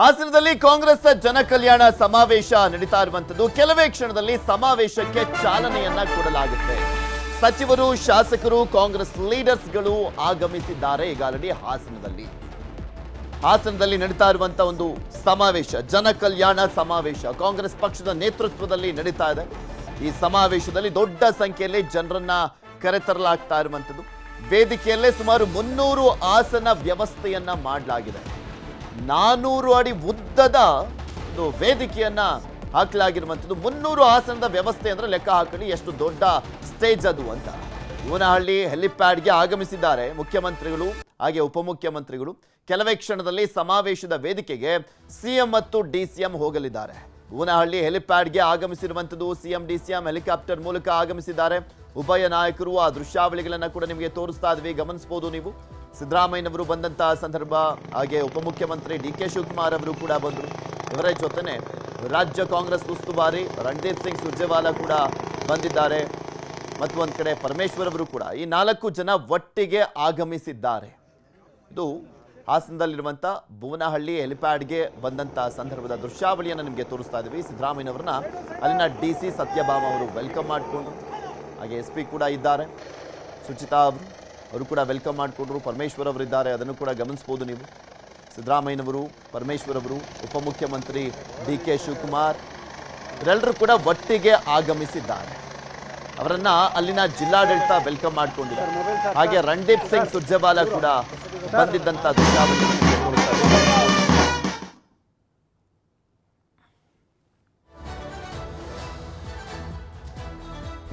ಹಾಸನದಲ್ಲಿ ಕಾಂಗ್ರೆಸ್ ಜನ ಕಲ್ಯಾಣ ಸಮಾವೇಶ ನಡೀತಾ ಇರುವಂತದ್ದು ಕೆಲವೇ ಕ್ಷಣದಲ್ಲಿ ಸಮಾವೇಶಕ್ಕೆ ಚಾಲನೆಯನ್ನ ಕೊಡಲಾಗುತ್ತೆ. ಸಚಿವರು, ಶಾಸಕರು, ಕಾಂಗ್ರೆಸ್ ಲೀಡರ್ಸ್ಗಳು ಆಗಮಿಸಿದ್ದಾರೆ ಈಗ ಆಲ್ರೆಡಿ ಹಾಸನದಲ್ಲಿ. ಹಾಸನದಲ್ಲಿ ನಡೀತಾ ಇರುವಂತ ಒಂದು ಸಮಾವೇಶ ಜನ ಕಲ್ಯಾಣ ಸಮಾವೇಶ. ಕಾಂಗ್ರೆಸ್ ಪಕ್ಷದ ನೇತೃತ್ವದಲ್ಲಿ ನಡೀತಾ ಇದೆ. ಈ ಸಮಾವೇಶದಲ್ಲಿ ದೊಡ್ಡ ಸಂಖ್ಯೆಯಲ್ಲಿ ಜನರನ್ನ ಕರೆತರಲಾಗ್ತಾ ಇರುವಂತದ್ದು ವೇದಿಕೆಯಲ್ಲೇ ಸುಮಾರು ಮುನ್ನೂರು ಆಸನ ವ್ಯವಸ್ಥೆಯನ್ನ ಮಾಡಲಾಗಿದೆ. ನಾನೂರು ಅಡಿ ಉದ್ದದ ಒಂದು ವೇದಿಕೆಯನ್ನ ಹಾಕಲಾಗಿರುವಂಥದ್ದು. ಮುನ್ನೂರು ಆಸನದ ವ್ಯವಸ್ಥೆ ಅಂದ್ರೆ ಲೆಕ್ಕ ಹಾಕಲಿ ಎಷ್ಟು ದೊಡ್ಡ ಸ್ಟೇಜ್ ಅದು ಅಂತ. ಇವನಹಳ್ಳಿ ಹೆಲಿಪ್ಯಾಡ್ಗೆ ಆಗಮಿಸಿದ್ದಾರೆ ಮುಖ್ಯಮಂತ್ರಿಗಳು, ಹಾಗೆ ಉಪಮುಖ್ಯಮಂತ್ರಿಗಳು. ಕೆಲವೇ ಕ್ಷಣದಲ್ಲಿ ಸಮಾವೇಶದ ವೇದಿಕೆಗೆ ಸಿಎಂ ಮತ್ತು ಡಿಸಿಎಂ ಹೋಗಲಿದ್ದಾರೆ. ಹೂನಹಳ್ಳಿ ಹೆಲಿಪ್ಯಾಡ್ಗೆ ಆಗಮಿಸಿರುವಂಥದ್ದು ಸಿಎಂ ಡಿಸಿಎಂ ಹೆಲಿಕಾಪ್ಟರ್ ಮೂಲಕ ಆಗಮಿಸಿದ್ದಾರೆ. ಉಭಯ ನಾಯಕರು ಆ ದೃಶ್ಯಾವಳಿಗಳನ್ನ ಕೂಡ ನಿಮಗೆ ತೋರಿಸ್ತಾ ಇದ್ವಿ. ಗಮನಿಸಬಹುದು ನೀವು. ಸಿದ್ದರಾಮಯ್ಯನವರು ಬಂದಂತಹ ಸಂದರ್ಭ, ಹಾಗೆ ಉಪಮುಖ್ಯಮಂತ್ರಿ ಡಿ ಕೆ ಶಿವಕುಮಾರ್ ಅವರು ಕೂಡ ಬಂದರು. ಇವರ ಜೊತೆನೆ ರಾಜ್ಯ ಕಾಂಗ್ರೆಸ್ ಉಸ್ತುವಾರಿ ರಣದೀಪ್ ಸಿಂಗ್ ಸುರ್ಜೇವಾಲಾ ಕೂಡ ಬಂದಿದ್ದಾರೆ. ಮತ್ತು ಒಂದು ಕಡೆ ಪರಮೇಶ್ವರ್ ಅವರು ಕೂಡ ಈ ನಾಲ್ಕು ಜನ ಒಟ್ಟಿಗೆ ಆಗಮಿಸಿದ್ದಾರೆ. ಇದು ಹಾಸನದಲ್ಲಿರುವಂಥ ಭುವನಹಳ್ಳಿ ಹೆಲಿಪ್ಯಾಡ್ಗೆ ಬಂದಂಥ ಸಂದರ್ಭದ ದೃಶ್ಯಾವಳಿಯನ್ನು ನಿಮಗೆ ತೋರಿಸ್ತಾ ಇದ್ದೀವಿ. ಸಿದ್ದರಾಮಯ್ಯನವರನ್ನ ಅಲ್ಲಿನ ಡಿ ಸಿ ಸತ್ಯಭಾಮ ಅವರು ವೆಲ್ಕಮ್ ಮಾಡಿಕೊಂಡು ಹಾಗೆ ಎಸ್ ಪಿ ಕೂಡ ಇದ್ದಾರೆ. ಸುಚಿತಾ ಅವರು ಅವರು ಕೂಡ ವೆಲ್ಕಮ್ ಮಾಡಿಕೊಂಡ್ರು. ಪರಮೇಶ್ವರ್ ಅವರಿದ್ದಾರೆ, ಅದನ್ನು ಕೂಡ ಗಮನಿಸ್ಬೋದು ನೀವು. ಸಿದ್ದರಾಮಯ್ಯನವರು, ಪರಮೇಶ್ವರ್ ಅವರು, ಉಪಮುಖ್ಯಮಂತ್ರಿ ಡಿ ಕೆ ಶಿವಕುಮಾರ್ ಇವರೆಲ್ಲರೂ ಕೂಡ ಒಟ್ಟಿಗೆ ಆಗಮಿಸಿದ್ದಾರೆ. ಅವರನ್ನ ಅಲ್ಲಿನ ಜಿಲ್ಲಾಡಳಿತ ವೆಲ್ಕಮ್ ಮಾಡಿಕೊಂಡಿದ್ದಾರೆ ಹಾಗೆ ರಣದೀಪ್ ಸಿಂಗ್ ಸುರ್ಜೇವಾಲಾ ಕೂಡ ಬಂದಿದ್ದಂತ ದೃಶ್ಯಾವಳಿ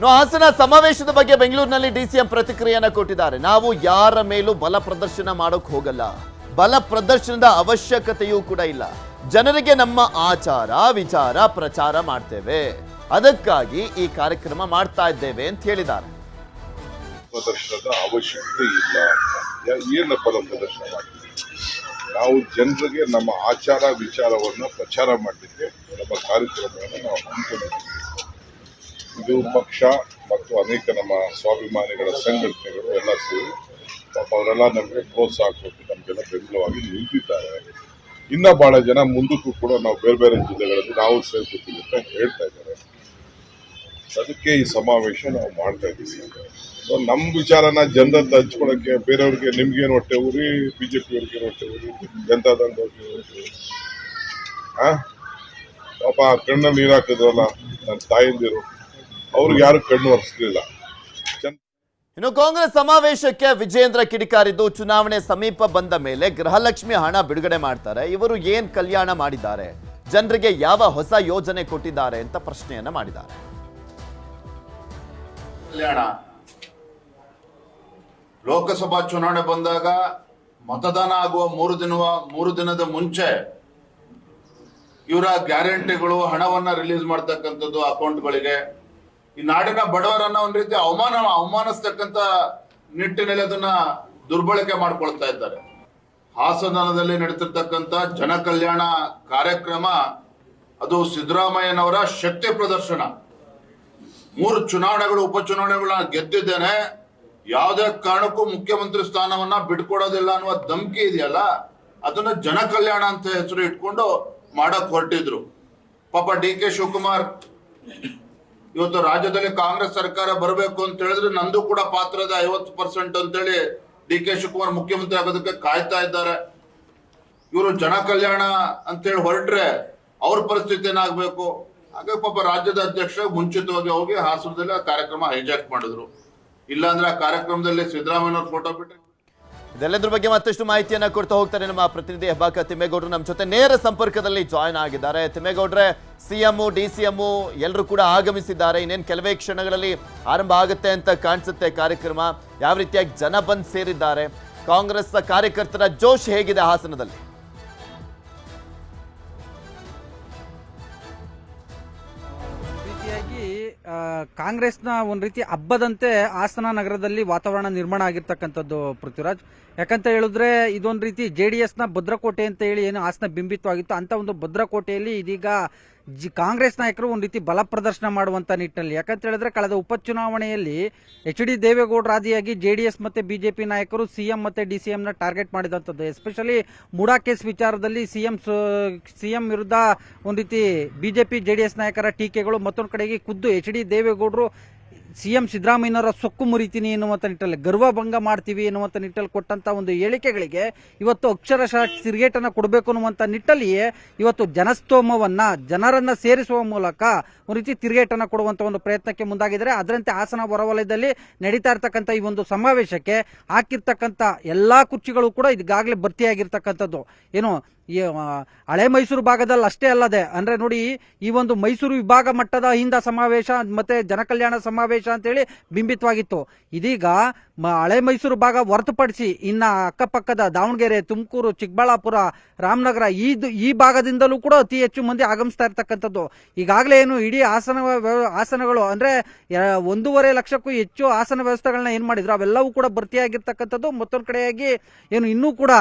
ಹಾಸನ ಸಮಾವೇಶದ ಬಗ್ಗೆ ಬೆಂಗಳೂರಿನಲ್ಲಿ ಡಿಸಿಎಂ ಪ್ರತಿಕ್ರಿಯೆಯನ್ನು ಕೊಟ್ಟಿದ್ದಾರೆ. ನಾವು ಯಾರ ಮೇಲೂ ಬಲ ಪ್ರದರ್ಶನ ಮಾಡೋಕ್ ಹೋಗಲ್ಲ. ಬಲ ಪ್ರದರ್ಶನದ ಅವಶ್ಯಕತೆಯೂ ಕೂಡ ಇಲ್ಲ. ಜನರಿಗೆ ನಮ್ಮ ಆಚಾರ, ವಿಚಾರ, ಪ್ರಚಾರ ಮಾಡ್ತೇವೆ. ಅದಕ್ಕಾಗಿ ಈ ಕಾರ್ಯಕ್ರಮ ಮಾಡ್ತಾ ಇದ್ದೇವೆ ಅಂತ ಹೇಳಿದ್ದಾರೆ. ಪ್ರದರ್ಶನದ ಅವಶ್ಯಕತೆ ಇಲ್ಲ ಏನು ನಾವು ಜನರಿಗೆ ನಮ್ಮ ಆಚಾರ, ವಿಚಾರವನ್ನು ಪ್ರಚಾರ ಮಾಡಲಿಕ್ಕೆ ನಮ್ಮ ಕಾರ್ಯಕ್ರಮವನ್ನು ನಾವು ಹಮ್ಮಿಕೊಂಡಿದ್ದೀವಿ. ಇದು ಪಕ್ಷ ಮತ್ತು ಅನೇಕ ನಮ್ಮ ಸ್ವಾಭಿಮಾನಿಗಳ ಸಂಘಟನೆಗಳು ಎಲ್ಲ ಸೇರಿ ಪಾಪ ಅವರೆಲ್ಲ ನಮಗೆ ಪ್ರೋತ್ಸಾಹ ಕೊಟ್ಟು ನಮಗೆಲ್ಲ ಬೆಂಬಲವಾಗಿ ನಿಂತಿದ್ದಾರೆ. ಇನ್ನ ಬಹಳ ಜನ ಮುಂದಕ್ಕೂ ಕೂಡ ನಾವು ಬೇರೆ ಬೇರೆ ಜಿಲ್ಲೆಗಳಲ್ಲಿ ನಾವು ಸೇರ್ಕೊತೀವಿ ಅಂತ ಹೇಳ್ತಾ ಇದ್ದಾರೆ. ಅದಕ್ಕೆ ಈ ಸಮಾವೇಶ ನಾವು ಮಾಡ್ತಾ ಇದ್ದೀವಿ ಸೊ ನಮ್ಮ ವಿಚಾರನ ಜನರಂತ ಹಂಚ್ಕೊಳಕ್ಕೆ ಬೇರೆಯವ್ರಿಗೆ ನಿಮ್ಗೇನು ಹೊಟ್ಟೆ ಊರಿ ಹೊಟ್ಟೆ ಊರಿ ಜನತಾದಳದವ್ರಿಗೆ ಹೊಟ್ಟೆ ಊರಿ ಆ? ಪಾಪ ಆ ಕಣ್ಣಲ್ಲಿ ನೀರು ಹಾಕಿದ್ರಲ್ಲ ನನ್ನ ತಾಯಂದಿರು. ಅವ್ರಿಗೆ ಯಾರು ಕಣ್ಣು ಒರೆಸಲಿಲ್ಲ. ಇನ್ನು ಕಾಂಗ್ರೆಸ್ ಸಮಾವೇಶಕ್ಕೆ ವಿಜೇಂದ್ರ ಕಿಡಿಕಾರಿದ್ದು ಚುನಾವಣೆ ಸಮೀಪ ಬಂದ ಮೇಲೆ ಗೃಹಲಕ್ಷ್ಮಿ ಹಣ ಬಿಡುಗಡೆ ಮಾಡ್ತಾರೆ. ಇವರು ಏನ್ ಕಲ್ಯಾಣ ಮಾಡಿದ್ದಾರೆ? ಜನರಿಗೆ ಯಾವ ಹೊಸ ಯೋಜನೆ ಕೊಟ್ಟಿದ್ದಾರೆ ಅಂತ ಪ್ರಶ್ನೆಯನ್ನ ಮಾಡಿದ್ದಾರೆ. ಕಲ್ಯಾಣ. ಲೋಕಸಭಾ ಚುನಾವಣೆ ಬಂದಾಗ ಮತದಾನ ಆಗುವ ಮೂರು ದಿನ ಮೂರು ದಿನದ ಮುಂಚೆ ಇವರ ಗ್ಯಾರಂಟಿಗಳು ಹಣವನ್ನ ರಿಲೀಸ್ ಮಾಡ್ತಕ್ಕಂಥದ್ದು ಅಕೌಂಟ್ಗಳಿಗೆ. ಈ ನಾಡಿನ ಬಡವರನ್ನ ಒಂದ್ ರೀತಿ ಅವಮಾನ ಅವಮಾನಿಸ್ತಕ್ಕಂತ ನಿಟ್ಟಿನಲ್ಲಿ ಅದನ್ನ ದುರ್ಬಳಕೆ ಮಾಡ್ಕೊಳ್ತಾ ಇದ್ದಾರೆ. ಹಾಸನದಲ್ಲಿ ನಡೀತಿರ್ತಕ್ಕಂಥ ಜನ ಕಲ್ಯಾಣ ಕಾರ್ಯಕ್ರಮ, ಅದು ಸಿದ್ದರಾಮಯ್ಯನವರ ಶಕ್ತಿ ಪ್ರದರ್ಶನ. ಮೂರು ಚುನಾವಣೆಗಳು ಉಪಚುನಾವಣೆಗಳನ್ನ ಗೆದ್ದಿದ್ದೇನೆ. ಯಾವುದೇ ಕಾರಣಕ್ಕೂ ಮುಖ್ಯಮಂತ್ರಿ ಸ್ಥಾನವನ್ನ ಬಿಟ್ಕೊಡೋದಿಲ್ಲ ಅನ್ನುವ ಧಮಕಿ ಇದೆಯಲ್ಲ, ಅದನ್ನ ಜನ ಕಲ್ಯಾಣ ಅಂತ ಹೆಸರು ಇಟ್ಕೊಂಡು ಮಾಡಕ್ ಹೊರಟಿದ್ರು. ಪಾಪ ಡಿ ಕೆ ಶಿವಕುಮಾರ್ ಇವತ್ತು ರಾಜ್ಯದಲ್ಲಿ ಕಾಂಗ್ರೆಸ್ ಸರ್ಕಾರ ಬರಬೇಕು ಅಂತ ಹೇಳಿದ್ರೆ ನಂದು ಕೂಡ ಪಾತ್ರದ ಐವತ್ತು ಪರ್ಸೆಂಟ್ ಅಂತೇಳಿ ಡಿ ಕೆ ಶಿವಕುಮಾರ್ ಮುಖ್ಯಮಂತ್ರಿ ಆಗೋದಕ್ಕೆ ಕಾಯ್ತಾ ಇದ್ದಾರೆ. ಇವರು ಜನ ಕಲ್ಯಾಣ ಅಂತೇಳಿ ಹೊರಟ್ರೆ ಅವ್ರ ಪರಿಸ್ಥಿತಿ ಏನಾಗಬೇಕು? ಹಾಗೆ ಪಾಪ ರಾಜ್ಯದ ಅಧ್ಯಕ್ಷ ಮುಂಚಿತವಾಗಿ ಹೋಗಿ ಹಾಸನದಲ್ಲಿ ಆ ಕಾರ್ಯಕ್ರಮ ಹೈಜಾಕ್ ಮಾಡಿದ್ರು. ಇಲ್ಲಾಂದ್ರೆ ಆ ಕಾರ್ಯಕ್ರಮದಲ್ಲಿ ಸಿದ್ದರಾಮಯ್ಯ ಫೋಟೋ ಬಿಟ್ಟು ಇದೆಲ್ಲದ್ರ ಬಗ್ಗೆ ಮತ್ತಷ್ಟು ಮಾಹಿತಿಯನ್ನ ಕೊಡ್ತಾ ಹೋಗ್ತಾರೆ ನಮ್ಮ ಪ್ರತಿನಿಧಿ ಹೆಬ್ಬಾಕ ತಿಮ್ಮೇಗೌಡರು. ನಮ್ಮ ಜೊತೆ ನೇರ ಸಂಪರ್ಕದಲ್ಲಿ ಜಾಯ್ನ್ ಆಗಿದ್ದಾರೆ. ತಿಮ್ಮೇಗೌಡ್ರೆ, ಸಿಎಂ ಡಿ ಸಿಎಂ ಎಲ್ಲರೂ ಕೂಡ ಆಗಮಿಸಿದ್ದಾರೆ. ಇನ್ನೇನು ಕೆಲವೇ ಕ್ಷಣಗಳಲ್ಲಿ ಆರಂಭ ಆಗುತ್ತೆ ಅಂತ ಕಾಣಿಸುತ್ತೆ ಕಾರ್ಯಕ್ರಮ. ಯಾವ ರೀತಿಯಾಗಿ ಜನ ಬಂದ್ ಸೇರಿದ್ದಾರೆ. ಕಾಂಗ್ರೆಸ್ ಕಾರ್ಯಕರ್ತರ ಜೋಶ್ ಹೇಗಿದೆ ಹಾಸನದಲ್ಲಿ? ಕಾಂಗ್ರೆಸ್ನ ಒಂದ್ ರೀತಿ ಹಬ್ಬದಂತೆ ಹಾಸನ ನಗರದಲ್ಲಿ ವಾತಾವರಣ ನಿರ್ಮಾಣ ಆಗಿರ್ತಕ್ಕಂಥದ್ದು ಪೃಥ್ವಿರಾಜ್. ಯಾಕಂತ ಹೇಳಿದ್ರೆ, ಇದೊಂದು ರೀತಿ ಜೆ ಡಿ ಭದ್ರಕೋಟೆ ಅಂತ ಹೇಳಿ ಏನು ಹಾಸನ ಬಿಂಬಿತವಾಗಿತ್ತು. ಅಂತ ಒಂದು ಭದ್ರಕೋಟೆಯಲ್ಲಿ ಇದೀಗ ಜಿ ಕಾಂಗ್ರೆಸ್ ನಾಯಕರು ಒಂದು ರೀತಿ ಬಲ ಪ್ರದರ್ಶನ ಮಾಡುವಂತ ನಿಟ್ಟಿನಲ್ಲಿ. ಯಾಕಂತ ಹೇಳಿದ್ರೆ ಕಳೆದ ಉಪಚುನಾವಣೆಯಲ್ಲಿ ಎಚ್ ಡಿ ದೇವೇಗೌಡರ ಆದಿಯಾಗಿ ಜೆ ಡಿ ಎಸ್ ಮತ್ತೆ ಬಿಜೆಪಿ ನಾಯಕರು ಸಿಎಂ ಮತ್ತೆ ಡಿ ಸಿ ಎಂನ ಟಾರ್ಗೆಟ್ ಮಾಡಿದಂಥದ್ದು. ಎಸ್ಪೆಷಲಿ ಮೂಡಾ ಕೇಸ್ ವಿಚಾರದಲ್ಲಿ ಸಿಎಂ ಸಿಎಂ ವಿರುದ್ಧ ಒಂದು ರೀತಿ ಬಿಜೆಪಿ ಜೆ ಡಿ ಎಸ್ ನಾಯಕರ ಟೀಕೆಗಳು ಮತ್ತೊಂದು ಕಡೆಗೆ ಖುದ್ದು ಎಚ್ ಡಿ ದೇವೇಗೌಡರು ಸಿಎಂ ಸಿದ್ದರಾಮಯ್ಯನವರ ಸೊಕ್ಕು ಮುರಿತೀನಿ ಎನ್ನುವಂಥ ನಿಟ್ಟಲ್ಲಿ ಗರ್ವಭಂಗ ಮಾಡ್ತೀವಿ ಎನ್ನುವಂಥ ನಿಟ್ಟಲ್ಲಿ ಕೊಟ್ಟಂತ ಒಂದು ಹೇಳಿಕೆಗಳಿಗೆ ಇವತ್ತು ಅಕ್ಷರಶಃ ತಿರುಗೇಟನ್ನು ಕೊಡಬೇಕು ಅನ್ನುವಂತ ನಿಟ್ಟಲ್ಲಿಯೇ ಇವತ್ತು ಜನಸ್ತೋಮವನ್ನ, ಜನರನ್ನ ಸೇರಿಸುವ ಮೂಲಕ ಒಂದು ರೀತಿ ತಿರುಗೇಟನ್ನು ಕೊಡುವಂತ ಒಂದು ಪ್ರಯತ್ನಕ್ಕೆ ಮುಂದಾಗಿದ್ದಾರೆ. ಅದರಂತೆ ಹಾಸನ ಹೊರವಲಯದಲ್ಲಿ ನಡೀತಾ ಇರ್ತಕ್ಕಂಥ ಈ ಒಂದು ಸಮಾವೇಶಕ್ಕೆ ಹಾಕಿರ್ತಕ್ಕಂಥ ಎಲ್ಲಾ ಕುರ್ಚಿಗಳು ಕೂಡ ಈಗಾಗಲೇ ಭರ್ತಿಯಾಗಿರ್ತಕ್ಕಂಥದ್ದು. ಏನು ಈ ಹಳೆ ಮೈಸೂರು ಭಾಗದಲ್ಲಿ ಅಷ್ಟೇ ಅಲ್ಲದೆ, ಅಂದ್ರೆ ನೋಡಿ, ಈ ಒಂದು ಮೈಸೂರು ವಿಭಾಗ ಮಟ್ಟದ ಹಿಂದ ಸಮಾವೇಶ, ಮತ್ತೆ ಜನಕಲ್ಯಾಣ ಸಮಾವೇಶ ಅಂತೇಳಿ ಬಿಂಬಿತವಾಗಿತ್ತು. ಇದೀಗ ಹಳೆ ಮೈಸೂರು ಭಾಗ ಹೊರತುಪಡಿಸಿ ಇನ್ನ ಅಕ್ಕಪಕ್ಕದ ದಾವಣಗೆರೆ, ತುಮಕೂರು, ಚಿಕ್ಕಬಳ್ಳಾಪುರ, ರಾಮನಗರ, ಈ ಈ ಭಾಗದಿಂದಲೂ ಕೂಡ ಅತಿ ಹೆಚ್ಚು ಮಂದಿ ಆಗಮಿಸ್ತಾ ಇರ್ತಕ್ಕಂಥದ್ದು. ಈಗಾಗಲೇ ಏನು ಇಡೀ ಆಸನ ಆಸನಗಳು, ಅಂದ್ರೆ ಒಂದೂವರೆ ಲಕ್ಷಕ್ಕೂ ಹೆಚ್ಚು ಆಸನ ವ್ಯವಸ್ಥೆಗಳನ್ನ ಏನ್ ಮಾಡಿದ್ರು, ಅವೆಲ್ಲವೂ ಕೂಡ ಭರ್ತಿಯಾಗಿರ್ತಕ್ಕಂಥದ್ದು, ಮತ್ತೊಂದು ಕಡೆಯಾಗಿ ಏನು ಇನ್ನೂ ಕೂಡ,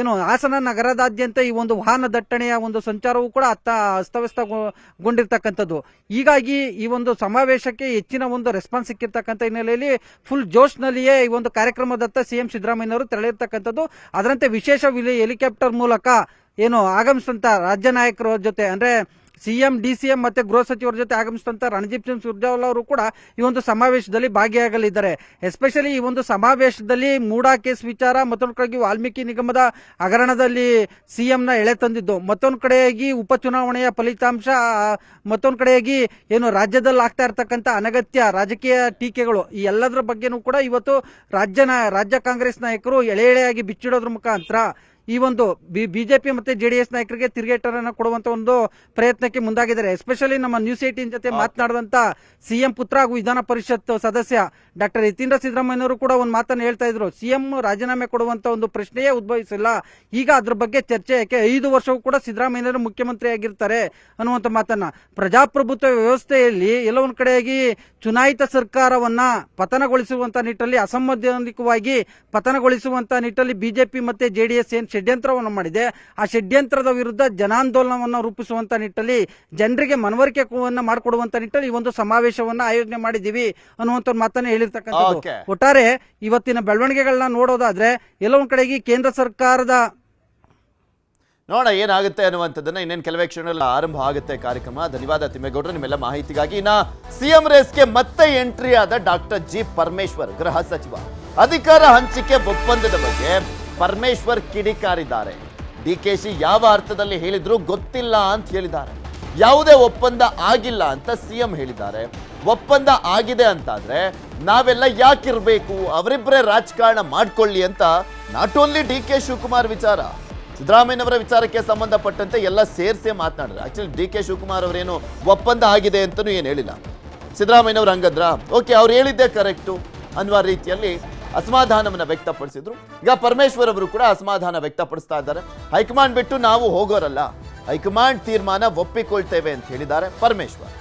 ಏನು ಹಾಸನ ನಗರದಾದ್ಯಂತ ಈ ಒಂದು ವಾಹನ ದಟ್ಟಣೆಯ ಒಂದು ಸಂಚಾರವೂ ಕೂಡ ಅತ್ತ ಅಸ್ತವ್ಯಸ್ತಗೊಂಡಿರ್ತಕ್ಕಂಥದ್ದು. ಹೀಗಾಗಿ ಈ ಒಂದು ಸಮಾವೇಶಕ್ಕೆ ಹೆಚ್ಚಿನ ಒಂದು ರೆಸ್ಪಾನ್ಸ್ ಸಿಕ್ಕಿರ್ತಕ್ಕಂಥ ಹಿನ್ನೆಲೆಯಲ್ಲಿ ಫುಲ್ ಜೋಶ್ನಲ್ಲಿಯೇ ಈ ಒಂದು ಕಾರ್ಯಕ್ರಮದತ್ತ ಸಿಎಂ ಸಿದ್ದರಾಮಯ್ಯನವರು ತೆರಳಿರ್ತಕ್ಕಂಥದ್ದು. ಅದರಂತೆ ವಿಶೇಷ ಹೆಲಿಕಾಪ್ಟರ್ ಮೂಲಕ ಏನು ಆಗಮಿಸಿದಂತ ರಾಜ್ಯ ನಾಯಕರ ಜೊತೆ ಅಂದ್ರೆ ಸಿಎಂ, ಡಿಸಿಎಂ ಮತ್ತೆ ಗೃಹ ಸಚಿವರ ಜೊತೆ ಆಗಮಿಸಿದಂತ ರಣದೀಪ್ ಸಿಂಗ್ ಸುರ್ಜೇವಾಲಾ ಅವರು ಕೂಡ ಈ ಒಂದು ಸಮಾವೇಶದಲ್ಲಿ ಭಾಗಿಯಾಗಲಿದ್ದಾರೆ. ಎಸ್ಪೆಷಲಿ ಈ ಒಂದು ಸಮಾವೇಶದಲ್ಲಿ ಮೂಡಾ ಕೇಸ್ ವಿಚಾರ, ಮತ್ತೊಂದು ಕಡೆಗೆ ವಾಲ್ಮೀಕಿ ನಿಗಮದ ಹಗರಣದಲ್ಲಿ ಸಿಎಂನ ಎಳೆ ತಂದಿದ್ದು. ಮತ್ತೊಂದು ಕಡೆಯಾಗಿ ಉಪಚುನಾವಣೆಯ ಫಲಿತಾಂಶ ಮತ್ತೊಂದು ಕಡೆಯಾಗಿ ಏನು ರಾಜ್ಯದಲ್ಲಿ ಆಗ್ತಾ ಇರ್ತಕ್ಕಂಥ ಅನಗತ್ಯ ರಾಜಕೀಯ ಟೀಕೆಗಳು, ಈ ಎಲ್ಲದರ ಬಗ್ಗೆನೂ ಕೂಡ ಇವತ್ತು ರಾಜ್ಯನ, ರಾಜ್ಯ ಕಾಂಗ್ರೆಸ್ ನಾಯಕರು ಎಳೆ ಎಳೆಯಾಗಿ ಬಿಚ್ಚಿಡೋದ್ರ ಮುಖಾಂತರ ಈ ಒಂದು ಬಿಜೆಪಿ ಮತ್ತೆ ಜೆಡಿಎಸ್ ನಾಯಕರಿಗೆ ತಿರುಗೇಟರನ್ನ ಕೊಡುವಂತ ಒಂದು ಪ್ರಯತ್ನಕ್ಕೆ ಮುಂದಾಗಿದ್ದಾರೆ. ಎಸ್ಪೆಷಲಿ ನಮ್ಮ ನ್ಯೂಸ್ ಏಟೀನ್ ಜೊತೆ ಮಾತನಾಡಿದಂತ ಸಿಎಂ ಪುತ್ರ ಹಾಗೂ ವಿಧಾನ ಪರಿಷತ್ ಸದಸ್ಯ ಡಾಕ್ಟರ್ ಯತೀಂದ್ರ ಸಿದ್ದರಾಮಯ್ಯನವರು ಕೂಡ ಒಂದು ಮಾತನ್ನು ಹೇಳ್ತಾ ಇದ್ರು. ಸಿಎಂ ರಾಜೀನಾಮೆ ಕೊಡುವಂತ ಒಂದು ಪ್ರಶ್ನೆಯೇ ಉದ್ಭವಿಸಿಲ್ಲ. ಈಗ ಅದ್ರ ಬಗ್ಗೆ ಚರ್ಚೆ ಯಾಕೆ? ಐದು ವರ್ಷವೂ ಕೂಡ ಸಿದ್ದರಾಮಯ್ಯನವರು ಮುಖ್ಯಮಂತ್ರಿ ಆಗಿರ್ತಾರೆ ಅನ್ನುವಂತ ಮಾತನ್ನ. ಪ್ರಜಾಪ್ರಭುತ್ವ ವ್ಯವಸ್ಥೆಯಲ್ಲಿ ಎಲ್ಲ ಒಂದ್ ಕಡೆಯಾಗಿ ಚುನಾಯಿತ ಸರ್ಕಾರವನ್ನ ಪತನಗೊಳಿಸುವಂತ ನಿಟ್ಟಲ್ಲಿ ಅಸಂವಿಧಾನಿಕವಾಗಿ ಪತನಗೊಳಿಸುವಂತ ನಿಟ್ಟಲ್ಲಿ ಬಿಜೆಪಿ ಮತ್ತೆ ಜೆಡಿಎಸ್ ಏನ್ ಷಡ್ಯಂತ್ರವನ್ನು ಮಾಡಿದೆ. ಆ ಷಡ್ಯಂತ್ರದ ವಿರುದ್ಧ ಜನಾಂದೋಲನವನ್ನು ರೂಪಿಸುವಂತ ನಿಟ್ಟಲ್ಲಿ ಜನರಿಗೆ ಮನವರಿಕೆ ಮಾಡಿಕೊಡುವಂತ ನಿಟ್ಟಲ್ಲಿ ಈ ಒಂದು ಸಮಾವೇಶವನ್ನ ಆಯೋಜನೆ ಮಾಡಿದೀವಿ ಅನ್ನುವಂತ ಒಂದು ಮಾತನ್ನ ಹೇಳಿರ್ತಕ್ಕಂಥದ್ದು. ಒಟ್ಟಾರೆ ಇವತ್ತಿನ ಬೆಳವಣಿಗೆಗಳನ್ನ ನೋಡೋದಾದ್ರೆ ಎಲ್ಲೋ ಒಂದ್ ಕಡೆಗೆ ಕೇಂದ್ರ ಸರ್ಕಾರದ ನೋಡ ಏನಾಗುತ್ತೆ ಅನ್ನುವಂಥದ್ದನ್ನ ಇನ್ನೇನು ಕೆಲವೇ ಕ್ಷಣಗಳಲ್ಲಿ ಆರಂಭ ಆಗುತ್ತೆ ಕಾರ್ಯಕ್ರಮ. ಧನ್ಯವಾದ ತಿಮ್ಮೇಗೌಡರು ನಿಮ್ಮೆಲ್ಲ ಮಾಹಿತಿಗಾಗಿ. ನಾ ಸಿಎಂ ರೇಸ್ಗೆ ಮತ್ತೆ ಎಂಟ್ರಿ ಆದ ಡಾಕ್ಟರ್ ಜಿ ಪರಮೇಶ್ವರ್ ಗೃಹ ಸಚಿವ. ಅಧಿಕಾರ ಹಂಚಿಕೆ ಒಪ್ಪಂದದ ಬಗ್ಗೆ ಪರಮೇಶ್ವರ್ ಕಿಡಿಕಾರಿದ್ದಾರೆ. ಡಿ ಕೆ ಸಿ ಯಾವ ಅರ್ಥದಲ್ಲಿ ಹೇಳಿದ್ರು ಗೊತ್ತಿಲ್ಲ ಅಂತ ಹೇಳಿದ್ದಾರೆ. ಯಾವುದೇ ಒಪ್ಪಂದ ಆಗಿಲ್ಲ ಅಂತ ಸಿಎಂ ಹೇಳಿದ್ದಾರೆ. ಒಪ್ಪಂದ ಆಗಿದೆ ಅಂತಾದ್ರೆ ನಾವೆಲ್ಲ ಯಾಕಿರ್ಬೇಕು? ಅವರಿಬ್ಬರೇ ರಾಜಕಾರಣ ಮಾಡ್ಕೊಳ್ಳಿ ಅಂತ not only D K Shivakumar ವಿಚಾರ ಸಿದ್ದರಾಮಯ್ಯನವರ ವಿಚಾರಕ್ಕೆ ಸಂಬಂಧಪಟ್ಟಂತೆ ಎಲ್ಲ ಸೇರಿಸೇ ಮಾತನಾಡಿದ್ರು. ಆಕ್ಚುಲಿ ಡಿ ಕೆ ಶಿವಕುಮಾರ್ ಅವರೇನು ಒಪ್ಪಂದ ಆಗಿದೆ ಅಂತಲೂ ಏನು ಹೇಳಿಲ್ಲ. ಸಿದ್ದರಾಮಯ್ಯನವ್ರು ಹಂಗದ್ರ? ಓಕೆ ಅವ್ರು ಹೇಳಿದ್ದೆ ಕರೆಕ್ಟು ಅನ್ನುವ ರೀತಿಯಲ್ಲಿ ಅಸಮಾಧಾನವನ್ನು ವ್ಯಕ್ತಪಡಿಸಿದ್ರು. ಈಗ ಪರಮೇಶ್ವರ್ ಅವರು ಕೂಡ ಅಸಮಾಧಾನ ವ್ಯಕ್ತಪಡಿಸ್ತಾ ಇದ್ದಾರೆ. ಹೈಕಮಾಂಡ್ ಬಿಟ್ಟು ನಾವು ಹೋಗೋರಲ್ಲ. ಹೈಕಮಾಂಡ್ ತೀರ್ಮಾನ ಒಪ್ಪಿಕೊಳ್ತೇವೆ ಅಂತ ಹೇಳಿದ್ದಾರೆ ಪರಮೇಶ್ವರ್.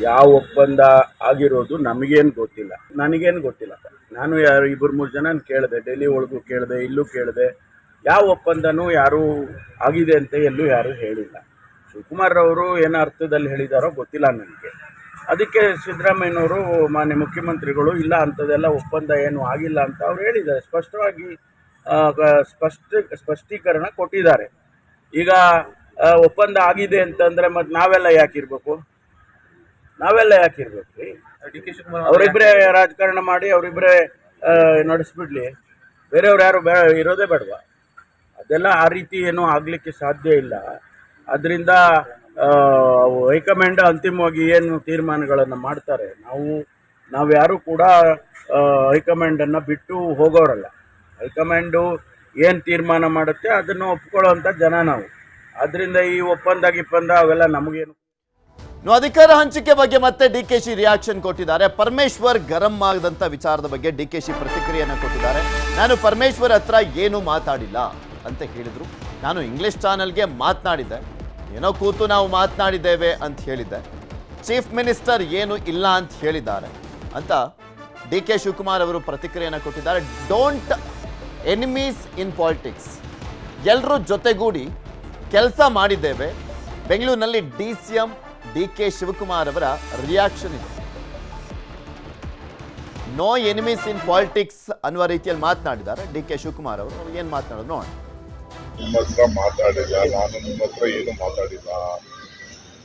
ಯಾವ ಒಪ್ಪಂದ ಆಗಿರೋದು ನಮಗೇನು ಗೊತ್ತಿಲ್ಲ. ನನಗೇನು ಗೊತ್ತಿಲ್ಲ. ನಾನು ಯಾರು ಇಬ್ಬರು ಮೂರು ಜನ ಕೇಳಿದೆ, ಡೆಲ್ಲಿ ಒಳಗೂ ಕೇಳಿದೆ, ಇಲ್ಲೂ ಕೇಳಿದೆ. ಯಾವ ಒಪ್ಪಂದನೂ ಯಾರೂ ಆಗಿದೆ ಅಂತ ಎಲ್ಲೂ ಯಾರೂ ಹೇಳಿಲ್ಲ. ಶಿವಕುಮಾರ್ ಅವರು ಏನು ಅರ್ಥದಲ್ಲಿ ಹೇಳಿದಾರೋ ಗೊತ್ತಿಲ್ಲ ನನಗೆ. ಅದಕ್ಕೆ ಸಿದ್ದರಾಮಯ್ಯನವರು ಮಾನ್ಯ ಮುಖ್ಯಮಂತ್ರಿಗಳು ಇಲ್ಲ ಅಂಥದ್ದೆಲ್ಲ ಒಪ್ಪಂದ ಏನು ಆಗಿಲ್ಲ ಅಂತ ಅವ್ರು ಹೇಳಿದ್ದಾರೆ. ಸ್ಪಷ್ಟವಾಗಿ ಸ್ಪಷ್ಟ ಸ್ಪಷ್ಟೀಕರಣ ಕೊಟ್ಟಿದ್ದಾರೆ. ಈಗ ಒಪ್ಪಂದ ಆಗಿದೆ ಅಂತಂದರೆ ಮತ್ತು ನಾವೆಲ್ಲ ಯಾಕಿರ್ಬೇಕು? ನಾವೆಲ್ಲ ಯಾಕಿರ್ಬೇಕು? ರೀ ಅವರಿಬ್ಬರೇ ರಾಜಕಾರಣ ಮಾಡಿ ಅವರಿಬ್ಬರೇ ನಡೆಸ್ಬಿಡ್ಲಿ. ಬೇರೆಯವ್ರು ಯಾರು ಬೇ ಇರೋದೇ ಬೇಡವಾ? ಅದೆಲ್ಲ ಆ ರೀತಿ ಏನೂ ಆಗಲಿಕ್ಕೆ ಸಾಧ್ಯ ಇಲ್ಲ. ಅದರಿಂದ ಹೈಕಮಾಂಡ್ ಅಂತಿಮವಾಗಿ ಏನು ತೀರ್ಮಾನಗಳನ್ನು ಮಾಡ್ತಾರೆ? ನಾವು ನಾವು ಯಾರು ಕೂಡ ಹೈಕಮಾಂಡನ್ನು ಬಿಟ್ಟು ಹೋಗೋರಲ್ಲ. ಹೈಕಮಾಂಡು ಏನು ತೀರ್ಮಾನ ಮಾಡುತ್ತೆ ಅದನ್ನು ಒಪ್ಕೊಳ್ಳೋವಂಥ ಜನ ನಾವು. ಆದ್ದರಿಂದ ಈ ಒಪ್ಪಂದ ಗಿಪ್ಪಂದ ಅವೆಲ್ಲ ನಮಗೇನು ಅಧಿಕಾರ ಹಂಚಿಕೆ ಬಗ್ಗೆ ಮತ್ತೆ ಡಿ ಕೆ ಶಿ ರಿಯಾಕ್ಷನ್ ಕೊಟ್ಟಿದ್ದಾರೆ. ಪರಮೇಶ್ವರ್ ಗರಂ ಆಗದಂತ ವಿಚಾರದ ಬಗ್ಗೆ ಡಿ ಕೆ ಶಿ ಪ್ರತಿಕ್ರಿಯೆಯನ್ನು ಕೊಟ್ಟಿದ್ದಾರೆ. ನಾನು ಪರಮೇಶ್ವರ್ ಹತ್ರ ಏನು ಮಾತಾಡಿಲ್ಲ ಅಂತ ಹೇಳಿದ್ರು. ನಾನು ಇಂಗ್ಲಿಷ್ ಚಾನೆಲ್ಗೆ ಮಾತನಾಡಿದ್ದೆ. ಏನೋ ಕೂತು ನಾವು ಮಾತನಾಡಿದ್ದೇವೆ ಅಂತ ಹೇಳಿದ್ದೆ. ಚೀಫ್ ಮಿನಿಸ್ಟರ್ ಏನು ಇಲ್ಲ ಅಂತ ಹೇಳಿದ್ದಾರೆ ಅಂತ ಡಿ ಕೆ ಶಿವಕುಮಾರ್ ಅವರು ಪ್ರತಿಕ್ರಿಯೆಯನ್ನು ಕೊಟ್ಟಿದ್ದಾರೆ. ಡೋಂಟ್ ಎನಿಮೀಸ್ ಇನ್ ಪಾಲಿಟಿಕ್ಸ್ ಎಲ್ಲರೂ ಜೊತೆಗೂಡಿ ಕೆಲಸ ಮಾಡಿದ್ದೇವೆ. ಬೆಂಗಳೂರಿನಲ್ಲಿ D C M, D K Shivakumar ಅವರ ರಿಯಾಕ್ಷನ್ ಇದೆ. ನೋ ಎನಿಮೀಸ್ ಇನ್ ಪಾಲಿಟಿಕ್ಸ್ ಅನ್ನುವ ರೀತಿಯಲ್ಲಿ ಮಾತನಾಡಿದ್ದಾರೆ ಡಿ ಕೆ ಶಿವಕುಮಾರ್ ಅವರು ಏನು ಮಾತನಾಡೋದು ನೋಡೋಣ. ನಿಮ್ಮ ಹತ್ರ ಮಾತಾಡಿಲ್ಲ ನಾನು ನಿಮ್ಮ ಹತ್ರ ಏನು ಮಾತಾಡಿಲ್ಲ.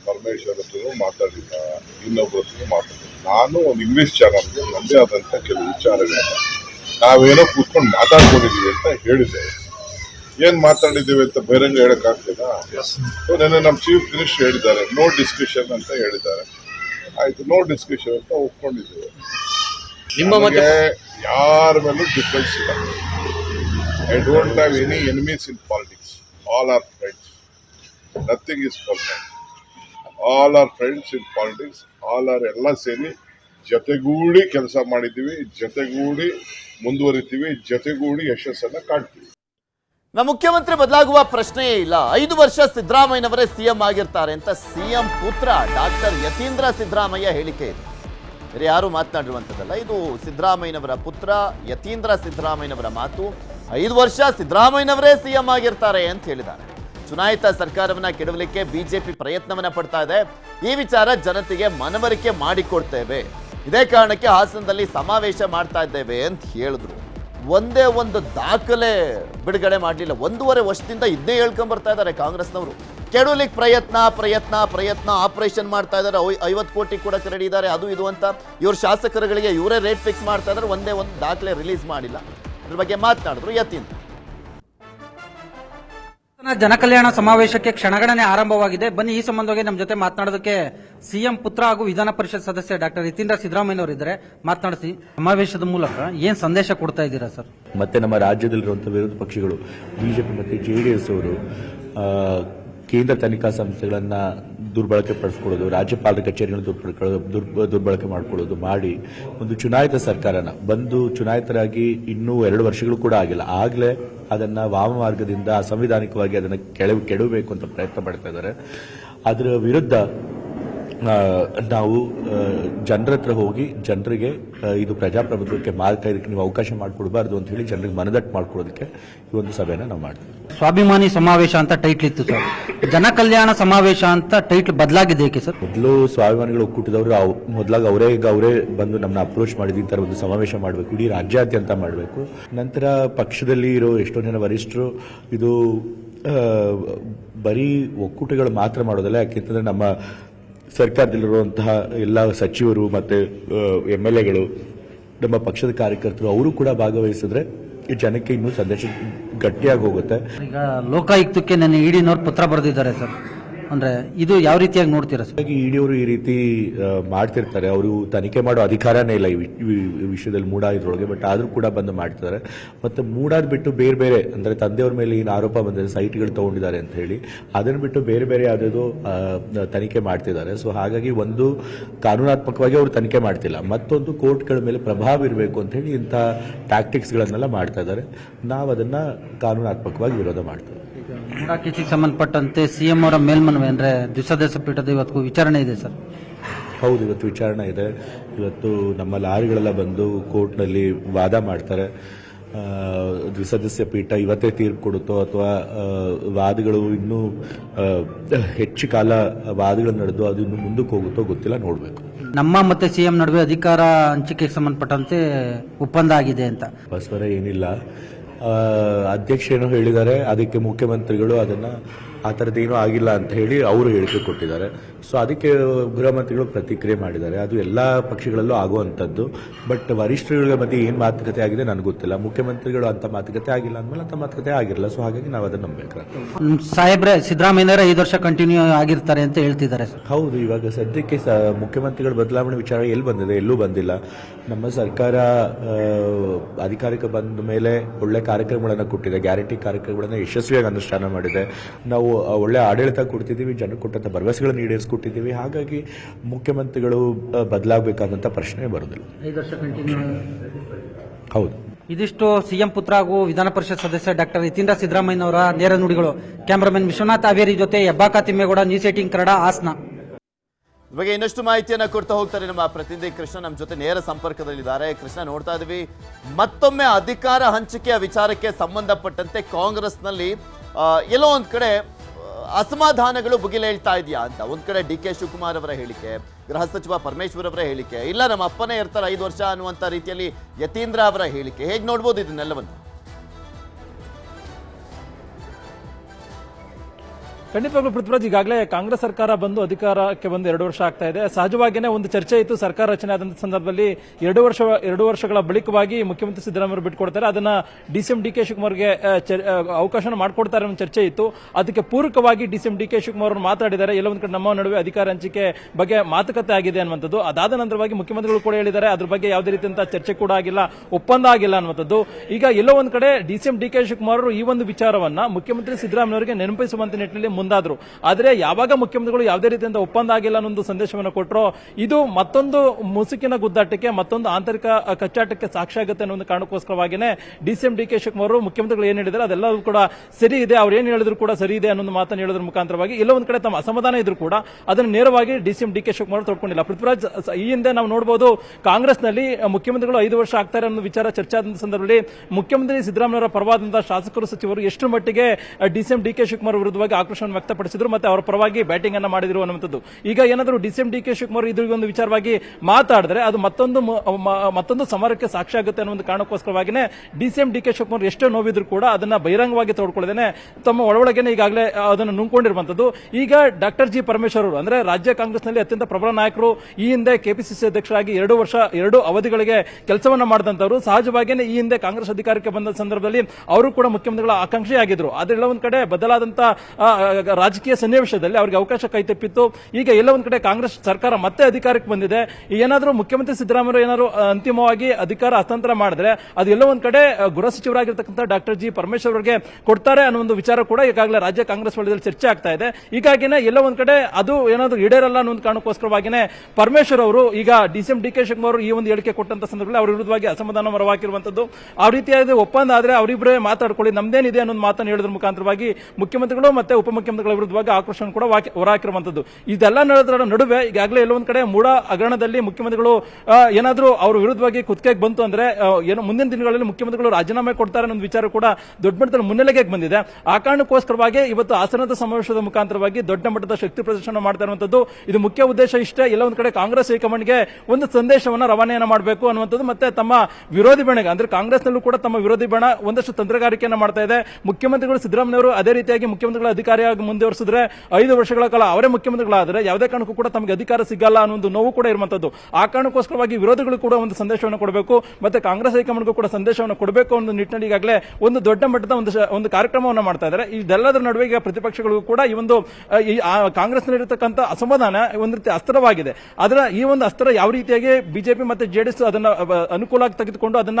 ಪರಮೇಶ್ವರ್ ಹತ್ರನೂ ಮಾತಾಡಿಲ್ಲ ಇನ್ನೊಬ್ಬರ ಹತ್ರನೂ ಮಾತಾಡಿಲ್ಲ. ನಾನು ಒಂದು ಇಂಗ್ಲಿಷ್ ಚಾನಲ್ಗೆ ನನ್ನದೇ ಆದಂಥ ಕೆಲವು ವಿಚಾರಗಳನ್ನ ನಾವೇನೋ ಕೂತ್ಕೊಂಡು ಮಾತಾಡ್ಕೊಂಡಿದೀವಿ ಅಂತ ಹೇಳಿದೆ. ಏನು ಮಾತಾಡಿದ್ದೀವಿ ಅಂತ ಬಹಿರಂಗ ಹೇಳೋಕ್ಕಾಗ್ತಿಲ್ಲ ಸೊ ನೆನ್ನೆ ನಮ್ಮ ಚೀಫ್ ಮಿನಿಸ್ಟರ್ ಹೇಳಿದ್ದಾರೆ ನೋ ಡಿಸ್ಕಷನ್ ಅಂತ ಹೇಳಿದ್ದಾರೆ. ಆಯ್ತು ನೋ ಡಿಸ್ಕಷನ್ ಅಂತ ಒಪ್ಕೊಂಡಿದ್ದೇವೆ. ನಮಗೆ ಯಾರ ಮೇಲೂ ಡಿಫ್ರೆನ್ಸ್ ಇಲ್ಲ. I don't have any enemies in politics all are friends nothing is permanent all are friends in politics all are ಎಲ್ಲ ಸೇರಿ ಜೊತೆಗೂಡಿ ಕೆಲಸ ಮಾಡಿದ್ದೀವಿ, ಜೊತೆಗೂಡಿ ಮುಂದುವರಿತೀವಿ, ಜೊತೆಗೂಡಿ ಯಶಸ್ಸನ್ನ ಕಾಣ್ತೀವಿ. ನಮ್ಮ ಮುಖ್ಯಮಂತ್ರಿ ಬದಲಾಗುವ ಪ್ರಶ್ನೆಯೇ ಇಲ್ಲ. ಐದು ವರ್ಷ ಸಿದ್ದರಾಮಯ್ಯನವರೇ ಸಿಎಂ ಆಗಿರ್ತಾರೆ ಅಂತ ಸಿಎಂ ಪುತ್ರ ಡಾಕ್ಟರ್ ಯತೀಂದ್ರ ಸಿದ್ದರಾಮಯ್ಯ ಹೇಳಿಕೆ ಇದೆ. ಬೇರೆ ಯಾರು ಮಾತನಾಡಿರುವಂಥದ್ದಲ್ಲ. ಇದು ಸಿದ್ದರಾಮಯ್ಯನವರ ಪುತ್ರ ಯತೀಂದ್ರ ಸಿದ್ದರಾಮಯ್ಯನವರ ಮಾತು. ಐದು ವರ್ಷ ಸಿದ್ದರಾಮಯ್ಯನವರೇ ಸಿಎಂ ಆಗಿರ್ತಾರೆ ಅಂತ ಹೇಳಿದ್ದಾರೆ. ಚುನಾಯಿತ ಸರ್ಕಾರವನ್ನ ಕೆಡವಲಿಕ್ಕೆ ಬಿಜೆಪಿ ಪ್ರಯತ್ನವನ್ನ ಪಡ್ತಾ ಇದೆ. ಈ ವಿಚಾರ ಜನತೆಗೆ ಮನವರಿಕೆ ಮಾಡಿಕೊಡ್ತೇವೆ. ಇದೇ ಕಾರಣಕ್ಕೆ ಹಾಸನದಲ್ಲಿ ಸಮಾವೇಶ ಮಾಡ್ತಾ ಇದ್ದೇವೆ ಅಂತ ಹೇಳಿದ್ರು. ಒಂದೇ ಒಂದು ದಾಖಲೆ ಬಿಡುಗಡೆ ಮಾಡಲಿಲ್ಲ. ಒಂದೂವರೆ ವರ್ಷದಿಂದ ಇದನ್ನೇ ಹೇಳ್ಕೊಂಡ್ ಬರ್ತಾ ಇದ್ದಾರೆ ಕಾಂಗ್ರೆಸ್ನವರು. ಕೆಡವಲಿಕ್ಕೆ ಪ್ರಯತ್ನ ಪ್ರಯತ್ನ ಪ್ರಯತ್ನ, ಆಪರೇಷನ್ ಮಾಡ್ತಾ ಇದ್ದಾರೆ. ಐವತ್ತು ಕೋಟಿ ಕೂಡ ಕರೆಡಿದ್ದಾರೆ. ಅದು, ಇದು ಅಂತ ಇವ್ರ ಶಾಸಕರುಗಳಿಗೆ ಇವರೇ ರೇಟ್ ಫಿಕ್ಸ್ ಮಾಡ್ತಾ ಇದ್ದಾರೆ. ಒಂದೇ ಒಂದು ದಾಖಲೆ ರಿಲೀಸ್ ಮಾಡಿಲ್ಲ. ಅದ್ರ ಬಗ್ಗೆ ಮಾತನಾಡಿದ್ರು ಯತೀಂದ್ರ ಜನಕಲ್ಯಾಣ ಸಮಾವೇಶಕ್ಕೆ ಕ್ಷಣಗಣನೆ ಆರಂಭವಾಗಿದೆ. ಬನ್ನಿ ಈ ಸಂಬಂಧವಾಗಿ ನಮ್ಮ ಜೊತೆ ಮಾತನಾಡೋದಕ್ಕೆ ಸಿಎಂ ಪುತ್ರ ಹಾಗೂ ವಿಧಾನ ಪರಿಷತ್ ಸದಸ್ಯ ಡಾಕ್ಟರ್ ಯತೀಂದ್ರ ಸಿದ್ದರಾಮಯ್ಯ ಇದ್ದಾರೆ. ಮಾತನಾಡಿಸಿ. ಸಮಾವೇಶದ ಮೂಲಕ ಏನ್ ಸಂದೇಶ ಕೊಡ್ತಾ ಇದ್ದೀರಾ ಸರ್? ಮತ್ತೆ ನಮ್ಮ ರಾಜ್ಯದಲ್ಲಿರುವಂತಹ ವಿರೋಧ ಪಕ್ಷಗಳು ಬಿಜೆಪಿ ಮತ್ತು ಜೆಡಿಎಸ್ ಡಿ ಎಸ್ ಅವರು ಕೇಂದ್ರ ತನಿಖಾ ಸಂಸ್ಥೆಗಳನ್ನ ದುರ್ಬಳಕೆ ಪಡಿಸ್ಕೊಳ್ಳೋದು, ರಾಜ್ಯಪಾಲರ ಕಚೇರಿಗಳನ್ನು ದುರ್ಬಳಕೆ ದುರ್ಬ- ದುರ್ಬಳಕೆ ಮಾಡ್ಕೊಳ್ಳೋದು ಮಾಡಿ ಒಂದು ಚುನಾಯಿತ ಸರ್ಕಾರನ, ಬಂದು ಚುನಾಯಿತರಾಗಿ ಇನ್ನೂ ಎರಡು ವರ್ಷಗಳು ಕೂಡ ಆಗಿಲ್ಲ. ಆಗಲೇ ಅದನ್ನು ವಾಮ ಮಾರ್ಗದಿಂದ ಅಸಂವಿಧಾನಿಕವಾಗಿ ಅದನ್ನು ಕೆಳ ಕೆಡಬೇಕು ಅಂತ ಪ್ರಯತ್ನ ಪಡ್ತಾ ಇದ್ದಾರೆ. ಅದರ ವಿರುದ್ಧ ನಾವು ಜನರ ಹತ್ರ ಹೋಗಿ ಜನರಿಗೆ ಇದು ಪ್ರಜಾಪ್ರಭುತ್ವಕ್ಕೆ ಮಾರ್ಕ ಇದಕ್ಕೆ ನೀವು ಅವಕಾಶ ಮಾಡಿಕೊಡ್ಬಾರ್ದು ಅಂತ ಹೇಳಿ ಜನರಿಗೆ ಮನದಟ್ಟು ಮಾಡ್ಕೊಡೋದಕ್ಕೆ ಈ ಒಂದು ಸಭೆನ ನಾವು ಮಾಡ್ತೀವಿ. ಸ್ವಾಭಿಮಾನಿ ಸಮಾವೇಶ ಅಂತ ಟೈಟ್ಲ್ ಇತ್ತು ಸರ್. ಜನಕಲ್ಯಾಣ ಸಮಾವೇಶ ಅಂತ ಟೈಟ್ಲ್ ಬದಲಾಗಿದೆ ಏಕೆ ಸರ್? ಮೊದಲು ಸ್ವಾಭಿಮಾನಿಗಳು ಒಕ್ಕೂಟದವರು ಮೊದಲಾಗಿ ಅವರೇ ಈಗ ಅವರೇ ಬಂದು ನಮ್ಮನ್ನ ಅಪ್ರೋಚ್ ಮಾಡಿದ ಈ ಥರ ಒಂದು ಸಮಾವೇಶ ಮಾಡಬೇಕು. ಇಡೀ ರಾಜ್ಯಾದ್ಯಂತ ಮಾಡಬೇಕು. ನಂತರ ಪಕ್ಷದಲ್ಲಿ ಇರೋ ಎಷ್ಟೋ ಜನ ವರಿಷ್ಠರು ಇದು ಬರೀ ಒಕ್ಕೂಟಗಳು ಮಾತ್ರ ಮಾಡೋದಲ್ಲ ಯಾಕೆಂತಂದ್ರೆ ನಮ್ಮ ಸರ್ಕಾರದಲ್ಲಿರುವಂತಹ ಎಲ್ಲ ಸಚಿವರು ಮತ್ತು ಎಂ ಎಲ್ ಎಗಳು, ನಮ್ಮ ಪಕ್ಷದ ಕಾರ್ಯಕರ್ತರು, ಅವರು ಕೂಡ ಭಾಗವಹಿಸಿದ್ರೆ ಈ ಜನಕ್ಕೆ ಇನ್ನೂ ಸಂದೇಶ ಗಟ್ಟಿಯಾಗಿ ಹೋಗುತ್ತೆ. ಈಗ ಲೋಕಾಯುಕ್ತಕ್ಕೆ ನನ್ನ ಇಡಿನವ್ರು ಪತ್ರ ಬರೆದಿದ್ದಾರೆ ಸರ್. ಅಂದ್ರೆ ಇದು ಯಾವ ರೀತಿಯಾಗಿ ನೋಡ್ತೀರಾ ಸರ್? ಹಾಗಾಗಿ ಇಡಿಯವರು ಈ ರೀತಿ ಮಾಡ್ತಿರ್ತಾರೆ. ಅವರು ತನಿಖೆ ಮಾಡೋ ಅಧಿಕಾರನೇ ಇಲ್ಲ ಈ ವಿಷಯದಲ್ಲಿ ಮೂಡ ಇದ್ರೊಳಗೆ ಬಟ್ ಆದ್ರೂ ಕೂಡ ಬಂದು ಮಾಡ್ತಿದ್ದಾರೆ. ಮತ್ತೆ ಮೂಡಾದ್ ಬಿಟ್ಟು ಬೇರೆ ಬೇರೆ, ಅಂದ್ರೆ ತಂದೆಯವ್ರ ಮೇಲೆ ಏನು ಆರೋಪ ಬಂದಿದೆ, ಸೈಟ್ಗಳು ತಗೊಂಡಿದ್ದಾರೆ ಅಂತ ಹೇಳಿ, ಅದನ್ನು ಬಿಟ್ಟು ಬೇರೆ ಬೇರೆ ಯಾವುದೋ ತನಿಖೆ ಮಾಡ್ತಿದ್ದಾರೆ. ಸೊ ಹಾಗಾಗಿ ಒಂದು ಕಾನೂನಾತ್ಮಕವಾಗಿ ಅವರು ತನಿಖೆ ಮಾಡ್ತಿಲ್ಲ. ಮತ್ತೊಂದು ಕೋರ್ಟ್ಗಳ ಮೇಲೆ ಪ್ರಭಾವ ಇರಬೇಕು ಅಂತ ಹೇಳಿ ಇಂಥ ಟ್ಯಾಕ್ಟಿಕ್ಸ್ಗಳನ್ನೆಲ್ಲ ಮಾಡ್ತಾ ಇದ್ದಾರೆ. ನಾವು ಅದನ್ನ ಕಾನೂನಾತ್ಮಕವಾಗಿ ವಿರೋಧ ಮಾಡ್ತೇವೆ ಮೂಡಾ ಕೇಸಿಗೆ ಸಂಬಂಧಪಟ್ಟಂತೆ ಸಿಎಂ ಅವರ ಮೇಲ್ಮನವಿ ಅಂದ್ರೆ ದ್ವಿಸದಸ್ಯ ಪೀಠದ ಇವತ್ತು ವಿಚಾರಣೆ ಇದೆ ಸರ್. ಹೌದು ಇವತ್ತು ವಿಚಾರಣೆ ಇದೆ. ಇವತ್ತು ನಮ್ಮ ಲಾರಿಗಳೆಲ್ಲ ಬಂದು ಕೋರ್ಟ್ನಲ್ಲಿ ವಾದ ಮಾಡ್ತಾರೆ. ದ್ವಿಸದಸ್ಯ ಪೀಠ ಇವತ್ತೇ ತೀರ್ಪು ಕೊಡುತ್ತೋ ಅಥವಾ ವಾದಗಳು ಇನ್ನೂ ಹೆಚ್ಚು ಕಾಲ ವಾದಗಳು ನಡೆದು ಅದು ಇನ್ನು ಮುಂದಕ್ಕೆ ಹೋಗುತ್ತೋ ಗೊತ್ತಿಲ್ಲ ನೋಡಬೇಕು. ನಮ್ಮ ಮತ್ತೆ ಸಿಎಂ ನಡುವೆ ಅಧಿಕಾರ ಹಂಚಿಕೆಗೆ ಸಂಬಂಧಪಟ್ಟಂತೆ ಒಪ್ಪಂದ ಆಗಿದೆ ಅಂತ. ಬಸವರ ಏನಿಲ್ಲ. ಅಧ್ಯಕ್ಷ ಏನೋ ಹೇಳಿದ್ದಾರೆ ಅದಕ್ಕೆ ಮುಖ್ಯಮಂತ್ರಿಗಳು ಅದನ್ನ ಆ ಥರದ್ದೇನೂ ಆಗಿಲ್ಲ ಅಂತ ಹೇಳಿ ಅವರು ಹೇಳಿಕೆ ಕೊಟ್ಟಿದ್ದಾರೆ. ಸೊ ಅದಕ್ಕೆ ಗೃಹಮಂತ್ರಿಗಳು ಪ್ರತಿಕ್ರಿಯೆ ಮಾಡಿದ್ದಾರೆ. ಅದು ಎಲ್ಲ ಪಕ್ಷಗಳಲ್ಲೂ ಆಗುವಂಥದ್ದು. ಬಟ್ ವರಿಷ್ಠರುಗಳ ಮಧ್ಯೆ ಏನು ಮಾತುಕತೆ ಆಗಿದೆ ನನಗೆ ಗೊತ್ತಿಲ್ಲ. ಮುಖ್ಯಮಂತ್ರಿಗಳು ಅಂತ ಮಾತುಕತೆ ಆಗಿಲ್ಲ ಅಂದಮೇಲೆ ಅಂತ ಮಾತುಕತೆ ಆಗಿರಲ್ಲ. ಸೊ ಹಾಗಾಗಿ ನಾವು ಅದನ್ನು ನಂಬಬೇಕಾಗ್ತದೆ ಸಾಹೇಬ್ರೆ ಸಿದ್ದರಾಮಯ್ಯನವರ ಐದು ವರ್ಷ ಕಂಟಿನ್ಯೂ ಆಗಿರ್ತಾರೆ ಅಂತ ಹೇಳ್ತಿದ್ದಾರೆ ಹೌದು ಇವಾಗ ಸದ್ಯಕ್ಕೆ ಸ ಮುಖ್ಯಮಂತ್ರಿಗಳ ಬದಲಾವಣೆ ವಿಚಾರ ಎಲ್ಲಿ ಬಂದಿದೆ? ಎಲ್ಲೂ ಬಂದಿಲ್ಲ. ನಮ್ಮ ಸರ್ಕಾರ ಅಧಿಕಾರಕ್ಕೆ ಬಂದ ಮೇಲೆ ಒಳ್ಳೆ ಕಾರ್ಯಕ್ರಮಗಳನ್ನು ಕೊಟ್ಟಿದೆ. ಗ್ಯಾರಂಟಿ ಕಾರ್ಯಕ್ರಮಗಳನ್ನು ಯಶಸ್ವಿಯಾಗಿ ಅನುಷ್ಠಾನ ಮಾಡಿದೆ. ನಾವು ಒಳ್ಳೆ ಆಡಳಿತ ಕೊಡ್ತಿದ್ದೀವಿ ಜನಕ್ಕೆ ಕೊಟ್ಟಂಥ ಭರವಸೆಗಳನ್ನು ಈಡೇರಿಸ್ಕೊಟ್ಟಿದ್ದೀವಿ. ಹಾಗಾಗಿ ಮುಖ್ಯಮಂತ್ರಿಗಳು ಬದಲಾಗಬೇಕಾದಂಥ ಪ್ರಶ್ನೆ ಬರೋದಿಲ್ಲ. ಹೌದು. ಇದಿಷ್ಟು ಸಿಎಂ ಪುತ್ರ ಹಾಗೂ ವಿಧಾನ ಪರಿಷತ್ ಸದಸ್ಯ ಡಾಕ್ಟರ್ ಯತೀಂದ್ರ ಸಿದ್ದರಾಮಯ್ಯನವರ ನೇರ ನುಡಿಗಳು. ಕ್ಯಾಮರಾಮನ್ ವಿಶ್ವನಾಥ್ ಅವೇರಿ ಜೊತೆ ಹೆಬ್ಬಾಕ ತಿಮ್ಮೇಗೌಡ ನ್ಯೂಸ್ ಏಟಿಂಗ್ ಕನ್ನಡ ಹಾಸನ. ಬಗ್ಗೆ ಇನ್ನಷ್ಟು ಮಾಹಿತಿಯನ್ನು ಕೊಡ್ತಾ ಹೋಗ್ತಾರೆ ನಮ್ಮ ಪ್ರತಿನಿಧಿ ಕೃಷ್ಣ. ನಮ್ಮ ಜೊತೆ ನೇರ ಸಂಪರ್ಕದಲ್ಲಿದ್ದಾರೆ. ಕೃಷ್ಣ ನೋಡ್ತಾ ಇದೀವಿ ಮತ್ತೊಮ್ಮೆ ಅಧಿಕಾರ ಹಂಚಿಕೆಯ ವಿಚಾರಕ್ಕೆ ಸಂಬಂಧಪಟ್ಟಂತೆ ಕಾಂಗ್ರೆಸ್ನಲ್ಲಿ ಎಲ್ಲೋ ಒಂದ್ ಕಡೆ ಅಸಮಾಧಾನಗಳು ಭುಗಿಲೇಳ್ತಾ ಇದೆಯಾ ಅಂತ. ಒಂದು ಕಡೆ ಡಿ ಕೆ ಶಿವಕುಮಾರ್ ಅವರ ಹೇಳಿಕೆ, ಗೃಹ ಸಚಿವ ಪರಮೇಶ್ವರ್ ಅವರ ಹೇಳಿಕೆ, ಇಲ್ಲ ನಮ್ಮ ಅಪ್ಪನೇ ಇರ್ತಾರೆ ಐದು ವರ್ಷ ಅನ್ನುವಂಥ ರೀತಿಯಲ್ಲಿ ಯತೀಂದ್ರ ಅವರ ಹೇಳಿಕೆ. ಹೇಗೆ ನೋಡ್ಬೋದು ಇದನ್ನೆಲ್ಲವನ್ನು? ಖಂಡಿತವಾಗ್ಲೂ ಪೃಥ್ವಿರಾಜ್ ಈಗಾಗಲೇ ಕಾಂಗ್ರೆಸ್ ಸರ್ಕಾರ ಬಂದು ಅಧಿಕಾರಕ್ಕೆ ಬಂದು ಎರಡು ವರ್ಷ ಆಗ್ತಾ ಇದೆ. ಸಹಜವಾಗಿಯೇ ಒಂದು ಚರ್ಚೆ ಇತ್ತು. ಸರ್ಕಾರ ರಚನೆ ಆದಂತಹ ಸಂದರ್ಭದಲ್ಲಿ ಎರಡು ವರ್ಷ, ಎರಡು ವರ್ಷಗಳ ಬಳಿಕವಾಗಿ ಮುಖ್ಯಮಂತ್ರಿ ಸಿದ್ದರಾಮಯ್ಯ ಬಿಟ್ಕೊಡ್ತಾರೆ. ಅದನ್ನ ಡಿಸಿಎಂ ಡಿ ಕೆ ಶಿವಕುಮಾರ್ಗೆ ಅವಕಾಶ ಮಾಡಿಕೊಡ್ತಾರೆ ಅನ್ನೋ ಚರ್ಚೆ ಇತ್ತು. ಅದಕ್ಕೆ ಪೂರಕವಾಗಿ ಡಿಸಿಎಂ ಡಿ ಕೆ ಶಿವಕುಮಾರ್ ಅವರು ಮಾತಾಡಿದ್ದಾರೆ. ಎಲ್ಲ ಒಂದು ಕಡೆ ನಮ್ಮ ನಡುವೆ ಅಧಿಕಾರ ಹಂಚಿಕೆ ಬಗ್ಗೆ ಮಾತುಕತೆ ಆಗಿದೆ ಅನ್ನುವಂಥದ್ದು. ಅದಾದ ನಂತರವಾಗಿ ಮುಖ್ಯಮಂತ್ರಿಗಳು ಕೂಡ ಹೇಳಿದ್ದಾರೆ. ಅದ್ರ ಬಗ್ಗೆ ಯಾವುದೇ ರೀತಿಯಂತಹ ಚರ್ಚೆ ಕೂಡ ಆಗಿಲ್ಲ ಒಪ್ಪಂದ ಆಗಿಲ್ಲ ಅನ್ನುವಂಥದ್ದು. ಈಗ ಎಲ್ಲೋ ಒಂದ್ ಕಡೆ ಡಿಸಿಎಂ ಡಿ ಕೆ ಶಿವಕುಮಾರ್ ಅವರು ಈ ಒಂದು ವಿಚಾರವನ್ನ ಮುಖ್ಯಮಂತ್ರಿ ಸಿದ್ದರಾಮಯ್ಯ ಅವರಿಗೆ ನೆನಪಿಸುವಂತ ನಿಟ್ಟಿನಲ್ಲಿ ಮುಂದಾದ್ರು. ಆದ್ರೆ ಯಾವಾಗ ಮುಖ್ಯಮಂತ್ರಿಗಳು ಯಾವುದೇ ರೀತಿಯಿಂದ ಒಪ್ಪಂದ ಆಗಿಲ್ಲ ಅನ್ನೋ ಸಂದೇಶವನ್ನು ಕೊಟ್ಟರು ಇದು ಮತ್ತೊಂದು ಮುಸುಕಿನ ಗುದ್ದಾಟಕ್ಕೆ, ಮತ್ತೊಂದು ಆಂತರಿಕ ಕಚ್ಚಾಟಕ್ಕೆ ಸಾಕ್ಷಿ ಆಗುತ್ತೆ ಅನ್ನೋ ಒಂದು ಕಾರಣಕ್ಕೋಸ್ಕರವಾಗಿಯೇ ಡಿಸಿಎಂ ಡಿ ಕೆ ಶಿವಕುಮಾರ್ ಮುಖ್ಯಮಂತ್ರಿಗಳು ಏನ್ ಹೇಳಿದ್ದಾರೆ ಅದೆಲ್ಲವೂ ಕೂಡ ಸರಿ ಇದೆ, ಅವ್ರು ಏನ್ ಹೇಳಿದ್ರು ಕೂಡ ಸರಿ ಇದೆ ಅನ್ನೋ ಮಾತನ್ನು ಹೇಳೋದ್ರ ಮುಖಾಂತರವಾಗಿ ಇಲ್ಲ ಒಂದ್ ಕಡೆ ತಮ್ಮ ಅಸಮಾಧಾನ ಇದ್ರು ಕೂಡ ಅದನ್ನು ನೇರವಾಗಿ ಡಿಸಿಎಂ ಡಿ ಕೆ ಶಿವಕುಮಾರ್ ತೊಡ್ಕೊಂಡಿಲ್ಲ. ಪೃಥ್ವಿರಾಜ್, ಈ ಹಿಂದೆ ನಾವು ನೋಡಬಹುದು ಕಾಂಗ್ರೆಸ್ನಲ್ಲಿ ಮುಖ್ಯಮಂತ್ರಿಗಳು ಐದು ವರ್ಷ ಆಗ್ತಾರೆ ಅನ್ನೋ ವಿಚಾರ ಚರ್ಚೆ ಆದ ಸಂದರ್ಭದಲ್ಲಿ ಮುಖ್ಯಮಂತ್ರಿ ಸಿದ್ದರಾಮಯ್ಯ ಪರವಾದಂತಹ ಶಾಸಕರು, ಸಚಿವರು ಎಷ್ಟು ಮಟ್ಟಿಗೆ ಡಿಸಿಎಂ ಡಿ ಕೆ ಶಿವಕುಮಾರ್ ವಿರುದ್ಧವಾಗಿ ಆಕ್ರೋಶವನ್ನು ವ್ಯಕ್ತಪಡಿಸಿದ್ರು ಮತ್ತೆ ಅವರ ಪರವಾಗಿ ಬ್ಯಾಟಿಂಗ್ ಅನ್ನು ಮಾಡಿದ್ರು ಅನ್ನುವಂಥದ್ದು ಈಗ ಏನಾದರೂ ಡಿಸಿಎಂ ಡಿ ಕೆ ಶಿವಕುಮಾರ್ ಇದ್ರ ಒಂದು ವಿಚಾರವಾಗಿ ಮಾತಾಡಿದ್ರೆ ಅದು ಮತ್ತೊಂದು ಮತ್ತೊಂದು ಸಮರಕ್ಕೆ ಸಾಕ್ಷಿ ಆಗುತ್ತೆ ಅನ್ನೋ ಒಂದು ಕಾರಣಕ್ಕೋಸ್ಕರವಾಗಿನೇ ಡಿಸಿಎಂ ಡಿ ಕೆ ಶಿವಕುಮಾರ್ ಎಷ್ಟೇ ನೋವಿದ್ರು ಕೂಡ ಅದನ್ನ ಬಹಿರಂಗವಾಗಿ ತೋಡ್ಕೊಳ್ಳದೇನೆ ತಮ್ಮ ಒಳೊಳಗೇನೆ ಈಗಾಗಲೇ ಅದನ್ನು ನುಂಗ್ಕೊಂಡಿರುವಂತದ್ದು. ಈಗ ಡಾಕ್ಟರ್ ಜಿ ಪರಮೇಶ್ವರ್ ಅವರು, ಅಂದ್ರೆ ರಾಜ್ಯ ಕಾಂಗ್ರೆಸ್ನಲ್ಲಿ ಅತ್ಯಂತ ಪ್ರಬಲ ನಾಯಕರು, ಈ ಹಿಂದೆ ಕೆಪಿಸಿಸಿ ಅಧ್ಯಕ್ಷರಾಗಿ ಎರಡು ವರ್ಷ, ಎರಡು ಅವಧಿಗಳಿಗೆ ಕೆಲಸವನ್ನ ಮಾಡಿದಂತವರು ಸಹಜವಾಗಿಯೇ ಈ ಹಿಂದೆ ಕಾಂಗ್ರೆಸ್ ಅಧಿಕಾರಕ್ಕೆ ಬಂದ ಸಂದರ್ಭದಲ್ಲಿ ಅವರು ಕೂಡ ಮುಖ್ಯಮಂತ್ರಿಗಳ ಆಕಾಂಕ್ಷಿ ಆಗಿದ್ರು ಆದ್ರೆ ಒಂದು ಕಡೆ ಬದಲಾದಂತ ರಾಜಕೀಯ ಸನ್ನಿವೇಶದಲ್ಲಿ ಅವರಿಗೆ ಅವಕಾಶ ಕೈತಪ್ಪಿತ್ತು ಈಗ ಎಲ್ಲ ಒಂದ್ ಕಡೆ ಕಾಂಗ್ರೆಸ್ ಸರ್ಕಾರ ಮತ್ತೆ ಅಧಿಕಾರಕ್ಕೆ ಬಂದಿದೆ. ಏನಾದರೂ ಮುಖ್ಯಮಂತ್ರಿ ಸಿದ್ದರಾಮಯ್ಯ ಏನಾದರೂ ಅಂತಿಮವಾಗಿ ಅಧಿಕಾರ ಹಸ್ತಾಂತರ ಮಾಡಿದ್ರೆ ಅದು ಎಲ್ಲೋ ಒಂದ್ ಕಡೆ ಗೃಹ ಸಚಿವರಾಗಿರ್ತಕ್ಕಂಥ ಡಾಕ್ಟರ್ ಜಿ ಪರಮೇಶ್ವರ್ ಅವರಿಗೆ ಕೊಡ್ತಾರೆ ಅನ್ನೋ ಒಂದು ವಿಚಾರ ಕೂಡ ಈಗಾಗಲೇ ರಾಜ್ಯ ಕಾಂಗ್ರೆಸ್ ವಲಯದಲ್ಲಿ ಚರ್ಚೆ ಆಗ್ತಾ ಇದೆ. ಹೀಗಾಗಿನೇ ಎಲ್ಲ ಒಂದ್ ಕಡೆ ಅದು ಏನಾದರೂ ಈಡೇರಲ್ಲ ಅನ್ನೋ ಒಂದು ಕಾರಣಕ್ಕೋಸ್ಕರವಾಗಿನೇ ಪರಮೇಶ್ವರ್ ಅವರು ಈಗ ಡಿಸಿಎಂ ಡಿ ಕೆ ಶಿವಕುಮಾರ್ ಈ ಒಂದು ಹೇಳಿಕೆ ಕೊಟ್ಟಂತ ಸಂದರ್ಭದಲ್ಲಿ ಅವರ ವಿರುದ್ಧವಾಗಿ ಅಸಮಾಧಾನ ಹೊರಹಾಕಿರುವಂತದ್ದು ಆ ರೀತಿಯಾದ ಒಪ್ಪಂದ ಆದರೆ ಅವರಿಬ್ಬರೇ ಮಾತಾಡ್ಕೊಳ್ಳಿ. ನಮ್ದೇನಿದೆ ಅನ್ನೋ ಮಾತನ್ನು ಹೇಳೋದ್ರ ಮುಖಾಂತರವಾಗಿ ಮುಖ್ಯಮಂತ್ರಿಗಳು ಮತ್ತೆ ಉಪಮುಖ್ಯಮಂತ್ರಿಗಳ ವಿರುದ್ಧವಾಗಿ ಆಕ್ರೋಶ ಕೂಡ ಹೊರಹಾಕಿರುವಂತದ್ದು ಇದೆಲ್ಲ ನಡೆದ್ರ ನಡುವೆ ಈಗಾಗಲೇ ಎಲ್ಲೊಂದ್ ಕಡೆ ಮೂಡ ಹಗರಣದಲ್ಲಿ ಮುಖ್ಯಮಂತ್ರಿಗಳು ಏನಾದರೂ ಅವರ ವಿರುದ್ಧವಾಗಿ ಕುತ್ತಿಗೆಗೆ ಬಂತು ಅಂದ್ರೆ ಏನು ಮುಂದಿನ ದಿನಗಳಲ್ಲಿ ಮುಖ್ಯಮಂತ್ರಿಗಳು ರಾಜೀನಾಮೆ ಕೊಡ್ತಾರೆ ಅನ್ನೋ ವಿಚಾರ ಕೂಡ ದೊಡ್ಡ ಮಟ್ಟದಲ್ಲಿ ಮುನ್ನೆಲೆಗೆ ಬಂದಿದೆ. ಆ ಕಾರಣಕ್ಕೋಸ್ಕರವಾಗಿ ಇವತ್ತು ಆಸನದ ಸಮಾವೇಶದ ಮುಖಾಂತರವಾಗಿ ದೊಡ್ಡ ಮಟ್ಟದ ಶಕ್ತಿ ಪ್ರದರ್ಶನ ಮಾಡ್ತಾ ಇರುವಂತದ್ದು ಇದು ಮುಖ್ಯ ಉದ್ದೇಶ ಇಷ್ಟೇ, ಎಲ್ಲ ಒಂದ್ ಕಡೆ ಕಾಂಗ್ರೆಸ್ ಹೈಕಮಾಂಡ್ಗೆ ಒಂದು ಸಂದೇಶವನ್ನ ರವಾನೆಯನ್ನು ಮಾಡಬೇಕು ಅನ್ನುವಂಥದ್ದು ಮತ್ತೆ ತಮ್ಮ ವಿರೋಧಿ ಬಣಗೆ, ಅಂದ್ರೆ ಕಾಂಗ್ರೆಸ್ನಲ್ಲೂ ಕೂಡ ತಮ್ಮ ವಿರೋಧಿ ಬಣ ಒಂದಷ್ಟು ತಂತ್ರಗಾರಿಕೆಯನ್ನ ಮಾಡ್ತಾ ಇದೆ. ಮುಖ್ಯಮಂತ್ರಿಗಳು ಸಿದ್ದರಾಮಯ್ಯ ಅವರು ಅದೇ ರೀತಿಯಾಗಿ ಮುಖ್ಯಮಂತ್ರಿಗಳ ಅಧಿಕಾರಿಯಾಗಿ ಮುಂದುವರಿಸಿದ್ರೆ ಐದು ವರ್ಷಗಳ ಕಾಲ ಅವರೇ ಮುಖ್ಯಮಂತ್ರಿಗಳಾದರೆ ಯಾವುದೇ ಕಾರಣಕ್ಕೂ ಕೂಡ ತಮಗೆ ಅಧಿಕಾರ ಸಿಗಲ್ಲ ಅನ್ನೋ ಒಂದು ನೋವು ಕೂಡ ಇರುವಂತದ್ದು. ಆ ಕಾರಣಕ್ಕೋಸ್ಕರವಾಗಿ ವಿರೋಧಿಗಳು ಕೂಡ ಒಂದು ಸಂದೇಶವನ್ನು ಕೊಡಬೇಕು, ಮತ್ತೆ ಕಾಂಗ್ರೆಸ್ ಹೈಕಮಾಂಡ್ಗೂ ಕೂಡ ಸಂದೇಶವನ್ನು ಕೊಡಬೇಕು ಅನ್ನೋ ನಿಟ್ಟಿನಲ್ಲಿ ಈಗಾಗಲೇ ಒಂದು ದೊಡ್ಡ ಮಟ್ಟದ ಒಂದು ಒಂದು ಕಾರ್ಯಕ್ರಮವನ್ನು ಮಾಡ್ತಾ ಇದ್ದಾರೆ. ಇದೆಲ್ಲದರ ನಡುವೆ ಈಗ ಪ್ರತಿಪಕ್ಷಗಳಿಗೂ ಕೂಡ ಈ ಒಂದು ಕಾಂಗ್ರೆಸ್ನಲ್ಲಿರತಕ್ಕಂಥ ಅಸಮಾಧಾನ ಒಂದು ರೀತಿ ಅಸ್ತ್ರವಾಗಿದೆ ಅದರ ಈ ಒಂದು ಅಸ್ತ್ರ ಯಾವ ರೀತಿಯಾಗಿ ಬಿಜೆಪಿ ಮತ್ತೆ ಜೆಡಿಎಸ್ ಅದನ್ನ ಅನುಕೂಲ ತೆಗೆದುಕೊಂಡು ಅದನ್ನ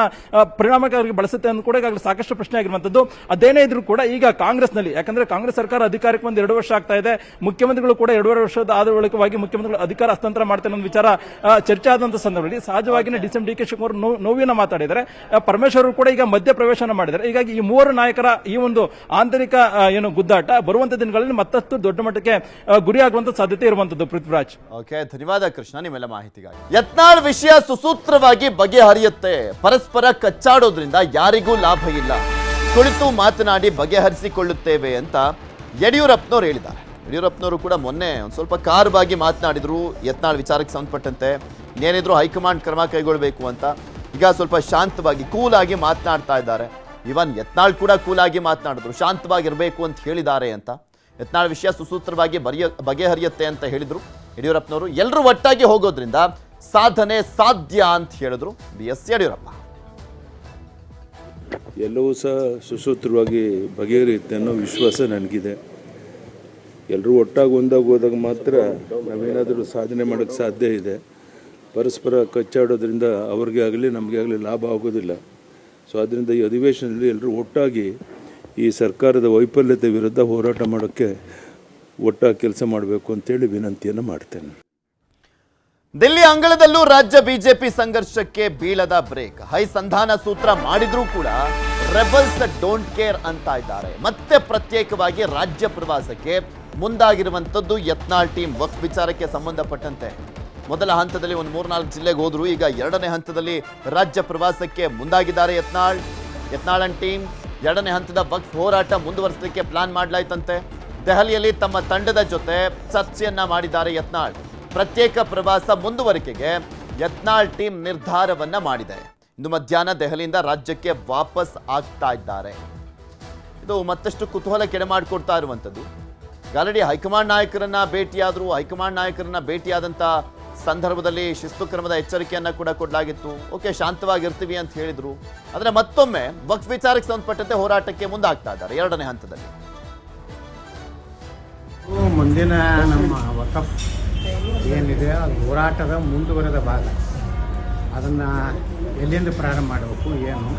ಪರಿಣಾಮಕಾರಿ ಬಳಸುತ್ತೆ ಅನ್ನೋದು ಕೂಡ ಈಗಾಗಲೇ ಸಾಕಷ್ಟು ಪ್ರಶ್ನೆ ಆಗಿರುವಂತದ್ದು ಅದೇನೇ ಇದ್ರೂ ಕೂಡ ಈಗ ಕಾಂಗ್ರೆಸ್ನಲ್ಲಿ, ಯಾಕಂದ್ರೆ ಕಾಂಗ್ರೆಸ್ ಸರ್ಕಾರ ಅಧಿಕಾರಕ್ಕೆ ಬಂದು ಎರಡು ವರ್ಷ ಆಗ್ತಾ ಇದೆ. ಮುಖ್ಯಮಂತ್ರಿಗಳು ಕೂಡ ಎರಡೂವರೆ ವರ್ಷದ ಆದ ಬಳಿಕವಾಗಿ ಮುಖ್ಯಮಂತ್ರಿಗಳು ಅಧಿಕಾರ ಹಸ್ತಾಂತರ ಮಾಡ್ತಾರೆ ಅನ್ನೋ ವಿಚಾರ ಚರ್ಚೆ ಆದಂತ ಸಂದರ್ಭದಲ್ಲಿ ಸಹಜವಾಗಿನೇ ಡಿಸಿಎಂ ಡಿ ಕೆ ಶಿವಕುಮಾರ್ ನೋವಿನ ಮಾತಾಡಿದರೆ ಪರಮೇಶ್ವರ್ ಕೂಡ ಈಗ ಮಧ್ಯ ಪ್ರವೇಶನ ಮಾಡಿದ್ದಾರೆ. ಹೀಗಾಗಿ ಈ ಮೂವರು ನಾಯಕರ ಈ ಒಂದು ಆಂತರಿಕ ಏನು ಗುದ್ದಾಟ ಬರುವಂತ ದಿನಗಳಲ್ಲಿ ಮತ್ತಷ್ಟು ದೊಡ್ಡ ಮಟ್ಟಕ್ಕೆ ಗುರಿಯಾಗುವಂತ ಸಾಧ್ಯತೆ ಇರುವಂತದ್ದು ಪೃಥ್ವಿರಾಜ್. ಓಕೆ ಧನ್ಯವಾದ ಕೃಷ್ಣ ನಿಮ್ಮೆಲ್ಲ ಮಾಹಿತಿಗಾಗಿ. ಯತ್ನಾಳ್ ವಿಷಯ ಸುಸೂತ್ರವಾಗಿ ಬಗೆಹರಿಯುತ್ತೆ. ಪರಸ್ಪರ ಕಚ್ಚಾಡೋದ್ರಿಂದ ಯಾರಿಗೂ ಲಾಭ ಇಲ್ಲ. ಕುಳಿತು ಮಾತನಾಡಿ ಬಗೆಹರಿಸಿಕೊಳ್ಳುತ್ತೇವೆ ಅಂತ ಯಡಿಯೂರಪ್ಪನವ್ರು ಹೇಳಿದ್ದಾರೆ. ಯಡಿಯೂರಪ್ಪನವರು ಕೂಡ ಮೊನ್ನೆ ಒಂದು ಸ್ವಲ್ಪ ಕಾರವಾಗಿ ಮಾತನಾಡಿದರು, ಯತ್ನಾಳ್ ವಿಚಾರಕ್ಕೆ ಸಂಬಂಧಪಟ್ಟಂತೆ. ಏನಿದ್ರು ಹೈಕಮಾಂಡ್ ಕ್ರಮ ಕೈಗೊಳ್ಳಬೇಕು ಅಂತ ಈಗ ಸ್ವಲ್ಪ ಶಾಂತವಾಗಿ, ಕೂಲಾಗಿ ಮಾತನಾಡ್ತಾ ಇದ್ದಾರೆ. ಇವನ್ ಯತ್ನಾಳ್ ಕೂಡ ಕೂಲಾಗಿ ಮಾತನಾಡಿದ್ರು, ಶಾಂತವಾಗಿರಬೇಕು ಅಂತ ಹೇಳಿದ್ದಾರೆ ಅಂತ. ಯತ್ನಾಳ್ ವಿಷಯ ಸುಸೂತ್ರವಾಗಿ ಬರೆಯ, ಬಗೆಹರಿಯುತ್ತೆ ಅಂತ ಹೇಳಿದರು. ಯಡಿಯೂರಪ್ಪನವರು ಎಲ್ಲರೂ ಒಟ್ಟಾಗಿ ಹೋಗೋದ್ರಿಂದ ಸಾಧನೆ ಸಾಧ್ಯ ಅಂತ ಹೇಳಿದ್ರು ಬಿ ಎಸ್ ಯಡಿಯೂರಪ್ಪ. ಎಲ್ಲವೂ ಸಹ ಸುಸೂತ್ರವಾಗಿ ಬಗೆಹರಿಯುತ್ತೆ ಅನ್ನೋ ವಿಶ್ವಾಸ ನನಗಿದೆ. ಎಲ್ಲರೂ ಒಟ್ಟಾಗಿ ಒಂದಾಗಿ ಹೋದಾಗ ಮಾತ್ರ ನಾವೇನಾದರೂ ಸಾಧನೆ ಮಾಡೋಕ್ಕೆ ಸಾಧ್ಯ ಇದೆ. ಪರಸ್ಪರ ಕಚ್ಚಾಡೋದ್ರಿಂದ ಅವ್ರಿಗೆ ಆಗಲಿ, ನಮಗೆ ಆಗಲಿ ಲಾಭ ಆಗೋದಿಲ್ಲ. ಸೊ ಅದರಿಂದ ಈ ಅಧಿವೇಶನದಲ್ಲಿ ಎಲ್ಲರೂ ಒಟ್ಟಾಗಿ ಈ ಸರ್ಕಾರದ ವೈಫಲ್ಯತೆ ವಿರುದ್ಧ ಹೋರಾಟ ಮಾಡೋಕ್ಕೆ ಒಟ್ಟಾಗಿ ಕೆಲಸ ಮಾಡಬೇಕು ಅಂತೇಳಿ ವಿನಂತಿಯನ್ನು ಮಾಡ್ತೇನೆ. ದಿಲ್ಲಿ ಅಂಗಳದಲ್ಲೂ ರಾಜ್ಯ ಬಿಜೆಪಿ ಸಂಘರ್ಷಕ್ಕೆ ಬೀಳದ ಬ್ರೇಕ್. ಹೈ ಸಂಧಾನ ಸೂತ್ರ ಮಾಡಿದ್ರೂ ಕೂಡ ರೆಬಲ್ಸ್ ಡೋಂಟ್ ಕೇರ್ ಅಂತ ಇದ್ದಾರೆ. ಮತ್ತೆ ಪ್ರತ್ಯೇಕವಾಗಿ ರಾಜ್ಯ ಪ್ರವಾಸಕ್ಕೆ ಮುಂದಾಗಿರುವಂಥದ್ದು ಯತ್ನಾಳ್ ಟೀಮ್ ವಕ್ ವಿಚಾರಕ್ಕೆ ಸಂಬಂಧಪಟ್ಟಂತೆ. ಮೊದಲ ಹಂತದಲ್ಲಿ ಒಂದು ಮೂರ್ನಾಲ್ಕು ಜಿಲ್ಲೆಗೆ ಹೋದ್ರು, ಈಗ ಎರಡನೇ ಹಂತದಲ್ಲಿ ರಾಜ್ಯ ಪ್ರವಾಸಕ್ಕೆ ಮುಂದಾಗಿದ್ದಾರೆ ಯತ್ನಾಳ್. ಯತ್ನಾಳ್ ಅಂಡ್ ಟೀಮ್ ಎರಡನೇ ಹಂತದ ವಕ್ ಹೋರಾಟ ಮುಂದುವರಿಸಲಿಕ್ಕೆ ಪ್ಲಾನ್ ಮಾಡಲಾಯ್ತಂತೆ. ದೆಹಲಿಯಲ್ಲಿ ತಮ್ಮ ತಂಡದ ಜೊತೆ ಚರ್ಚೆಯನ್ನ ಮಾಡಿದ್ದಾರೆ ಯತ್ನಾಳ್. ಪ್ರತ್ಯೇಕ ಪ್ರವಾಸ ಮುಂದುವರಿಕೆಗೆ ಯತ್ನಾಳ್ ಟೀಮ್ ನಿರ್ಧಾರವನ್ನ ಮಾಡಿದೆ. ಇಂದು ಮಧ್ಯಾಹ್ನ ದೆಹಲಿಯಿಂದ ರಾಜ್ಯಕ್ಕೆ ವಾಪಸ್ ಆಗ್ತಾ ಇದ್ದಾರೆ. ಇದು ಮತ್ತಷ್ಟು ಕುತೂಹಲ ಕೆಡೆ ಮಾಡಿಕೊಡ್ತಾ ಇರುವಂಥದ್ದು. ಆಲ್ರೆಡಿ ಹೈಕಮಾಂಡ್ ನಾಯಕರನ್ನ ಭೇಟಿಯಾದರು, ಹೈಕಮಾಂಡ್ ನಾಯಕರನ್ನ ಭೇಟಿಯಾದಂಥ ಸಂದರ್ಭದಲ್ಲಿ ಶಿಸ್ತು ಕ್ರಮದ ಎಚ್ಚರಿಕೆಯನ್ನು ಕೂಡ ಕೊಡಲಾಗಿತ್ತು. ಓಕೆ, ಶಾಂತವಾಗಿರ್ತೀವಿ ಅಂತ ಹೇಳಿದರು. ಆದರೆ ಮತ್ತೊಮ್ಮೆ ವಕ್ ವಿಚಾರಕ್ಕೆ ಸಂಬಂಧಪಟ್ಟಂತೆ ಹೋರಾಟಕ್ಕೆ ಮುಂದಾಗ್ತಾ ಇದ್ದಾರೆ ಎರಡನೇ ಹಂತದಲ್ಲಿ. ಮುಂದಿನ ನಮ್ಮ ವಕಫ್ ಏನಿದೆ? ಅದು ಹೋರಾಟದ ಮುಂದುವರೆದ ಭಾಗ. ಅದನ್ನು ಎಲ್ಲಿಂದ ಪ್ರಾರಂಭ ಮಾಡಬೇಕು, ಏನು?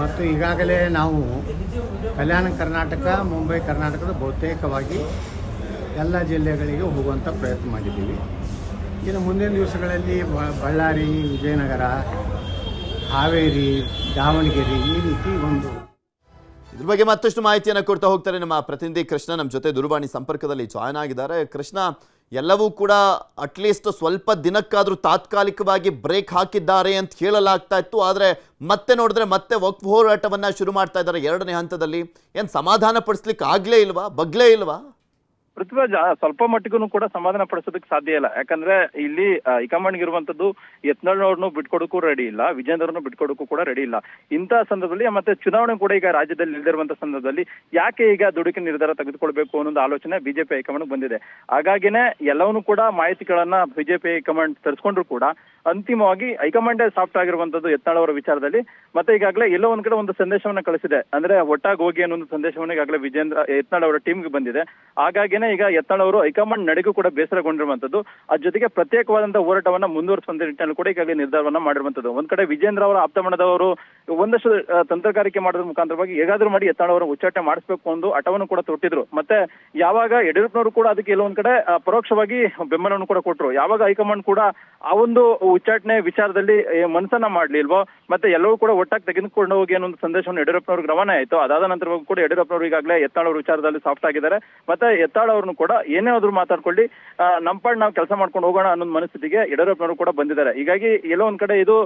ಮತ್ತು ಈಗಾಗಲೇ ನಾವು ಕಲ್ಯಾಣ ಕರ್ನಾಟಕ, ಮುಂಬೈ ಕರ್ನಾಟಕದ ಬಹುತೇಕವಾಗಿ ಎಲ್ಲ ಜಿಲ್ಲೆಗಳಿಗೆ ಹೋಗುವಂಥ ಪ್ರಯತ್ನ ಮಾಡಿದ್ದೀವಿ. ಇನ್ನು ಮುಂದಿನ ದಿವಸಗಳಲ್ಲಿ ಬಳ್ಳಾರಿ, ವಿಜಯನಗರ, ಹಾವೇರಿ, ದಾವಣಗೆರೆ ಈ ರೀತಿ ಒಂದು ಇದ್ರ ಬಗ್ಗೆ ಮತ್ತಷ್ಟು ಮಾಹಿತಿಯನ್ನು ಕೊಡ್ತಾ ಹೋಗ್ತಾರೆ ನಮ್ಮ ಪ್ರತಿನಿಧಿ ಕೃಷ್ಣ. ನಮ್ಮ ಜೊತೆ ದೂರವಾಣಿ ಸಂಪರ್ಕದಲ್ಲಿ ಜಾಯ್ನ್ ಆಗಿದ್ದಾರೆ. ಕೃಷ್ಣ ಎಲ್ಲವೂ ಕೂಡ ಅಟ್ಲೀಸ್ಟ್ ಸ್ವಲ್ಪ ದಿನಕ್ಕಾದರೂ ತಾತ್ಕಾಲಿಕವಾಗಿ ಬ್ರೇಕ್ ಹಾಕಿದ್ದಾರೆ ಅಂತ ಹೇಳಲಾಗ್ತಾ ಇತ್ತು. ಆದರೆ ಮತ್ತೆ ನೋಡಿದ್ರೆ ಮತ್ತೆ ವಕ್ಫ್ ಹೋರಾಟವನ್ನು ಶುರು ಮಾಡ್ತಾ ಇದ್ದಾರೆ ಎರಡನೇ ಹಂತದಲ್ಲಿ. ಏನು ಸಮಾಧಾನ ಪಡಿಸ್ಲಿಕ್ಕೆ ಆಗಲೇ ಇಲ್ವಾ? ಬಗ್ಲೇ ಇಲ್ವಾ? ಪೃಥ್ವಿರಾಜ್ ಸ್ವಲ್ಪ ಮಟ್ಟಿಗೂ ಕೂಡ ಸಮಾಧಾನ ಪಡಿಸೋದಕ್ಕೆ ಸಾಧ್ಯ ಇಲ್ಲ. ಯಾಕಂದ್ರೆ ಇಲ್ಲಿ ಹೈಕಮಾಂಡ್ ಇರುವಂತದ್ದು ಯತ್ನಾಳ್ನವ್ರನ್ನು ಬಿಟ್ಕೊಡಕ್ಕೂ ರೆಡಿ ಇಲ್ಲ ವಿಜೇಂದ್ರನ್ನು ಬಿಟ್ಕೊಡಕ್ಕೂ ಕೂಡ ರೆಡಿ ಇಲ್ಲ. ಇಂತಹ ಸಂದರ್ಭದಲ್ಲಿ, ಮತ್ತೆ ಚುನಾವಣೆ ಕೂಡ ಈಗ ರಾಜ್ಯದಲ್ಲಿ ಇಲ್ದಿರುವಂತ ಸಂದರ್ಭದಲ್ಲಿ ಯಾಕೆ ಈಗ ದುಡುಕಿನ ನಿರ್ಧಾರ ತೆಗೆದುಕೊಳ್ಬೇಕು ಅನ್ನೋ ಆಲೋಚನೆ ಬಿಜೆಪಿ ಹೈಕಮಾಂಡ್ ಬಂದಿದೆ. ಹಾಗಾಗಿನೇ ಎಲ್ಲವನ್ನೂ ಕೂಡ ಮಾಹಿತಿಗಳನ್ನ ಬಿಜೆಪಿ ಹೈಕಮಾಂಡ್ ತರಿಸ್ಕೊಂಡ್ರು ಕೂಡ ಅಂತಿಮವಾಗಿ ಹೈಕಮಾಂಡೇ ಸಾಫ್ಟ್ ಆಗಿರುವಂತದ್ದು ಯತ್ನಾಳ್ ವಿಚಾರದಲ್ಲಿ. ಮತ್ತೆ ಈಗಾಗಲೇ ಎಲ್ಲೋ ಒಂದ್ ಕಡೆ ಒಂದು ಸಂದೇಶವನ್ನ ಕಳಿಸಿದೆ. ಅಂದ್ರೆ ಒಟ್ಟಾಗಿ ಹೋಗಿ ಅನ್ನೋ ಒಂದು ಸಂದೇಶವನ್ನ ಈಗಾಗಲೇ ವಿಜೇಂದ್ರ ಯತ್ನಾಳ್ ಅವರ ಟೀಮ್ಗೆ ಬಂದಿದೆ. ಹಾಗಾಗಿನೇ ಈಗ ಯತ್ನಾಳ್ ಅವರು ಹೈಕಮಾಂಡ್ ನಡೆಗೂ ಕೂಡ ಬೇಸರಗೊಂಡಿರುವಂತದ್ದು. ಅದ್ರ ಜೊತೆಗೆ ಪ್ರತ್ಯೇಕವಾದಂತಹ ಹೋರಾಟವನ್ನ ಮುಂದುವರಿಸುವಂತ ನಿಟ್ಟಿನಲ್ಲಿ ಕೂಡ ಈಗಾಗಲೇ ನಿರ್ಧಾರವನ್ನ ಮಾಡಿರುವಂತದ್ದು. ಒಂದ್ ಕಡೆ ವಿಜೇಂದ್ರ ಅವರ ಆಪ್ತಮಣದವರು ಒಂದಷ್ಟು ತಂತ್ರಗಾರಿಕೆ ಮಾಡೋದ್ರ ಮುಖಾಂತರವಾಗಿ ಹೇಗಾದ್ರೂ ಮಾಡಿ ಯತ್ನಾಳ್ ಅವರ ಉಚ್ಚಾಟನೆ ಮಾಡಿಸ್ಬೇಕು ಒಂದು ಹಠವನ್ನು ಕೂಡ ತೊಟ್ಟಿದ್ರು. ಮತ್ತೆ ಯಾವಾಗ ಯಡಿಯೂರಪ್ಪನವರು ಕೂಡ ಅದಕ್ಕೆ ಕೆಲವೊಂದ್ ಕಡೆ ಪರೋಕ್ಷವಾಗಿ ಬೆಂಬಲವನ್ನು ಕೂಡ ಕೊಟ್ಟರು ಯಾವಾಗ ಹೈಕಮಾಂಡ್ ಕೂಡ ಆ ಒಂದು ಉಚ್ಚಾಟನೆ ವಿಚಾರದಲ್ಲಿ ಮನಸ್ಸನ್ನ ಮಾಡ್ಲಿಲ್ವೋ? ಮತ್ತೆ ಎಲ್ಲವೂ ಕೂಡ ಒಟ್ಟಾಗಿ ತೆಗೆದುಕೊಂಡು ಹೋಗಿ ಅನ್ನೋ ಒಂದು ಸಂದೇಶವನ್ನು ಯಡಿಯೂರಪ್ಪನವ್ರಿಗೆ ರವಾನೆ ಆಯ್ತು. ಅದಾದ ನಂತರ ಕೂಡ ಯಡಿಯೂರಪ್ಪನವರು ಈಗಾಗಲೇ ಎತ್ತಾಳ ಅವರ ವಿಚಾರದಲ್ಲಿ ಸಾಫ್ಟ್ ಆಗಿದ್ದಾರೆ. ಮತ್ತೆ ಎತ್ತಾಳ ಅವ್ರನ್ನು ಕೂಡ ಏನೇ ಆದ್ರೂ ಮಾತಾಡ್ಕೊಳ್ಳಿ. ನಮ್ಮ ಪಾಡ್ ನಾವು ಕೆಲಸ ಮಾಡ್ಕೊಂಡು ಹೋಗೋಣ ಅನ್ನೋ ಮನಸ್ಥಿತಿಗೆ ಯಡಿಯೂರಪ್ಪನವರು ಕೂಡ ಬಂದಿದ್ದಾರೆ. ಹೀಗಾಗಿ ಎಲ್ಲೋ ಒಂದ್ ಕಡೆ ಇದು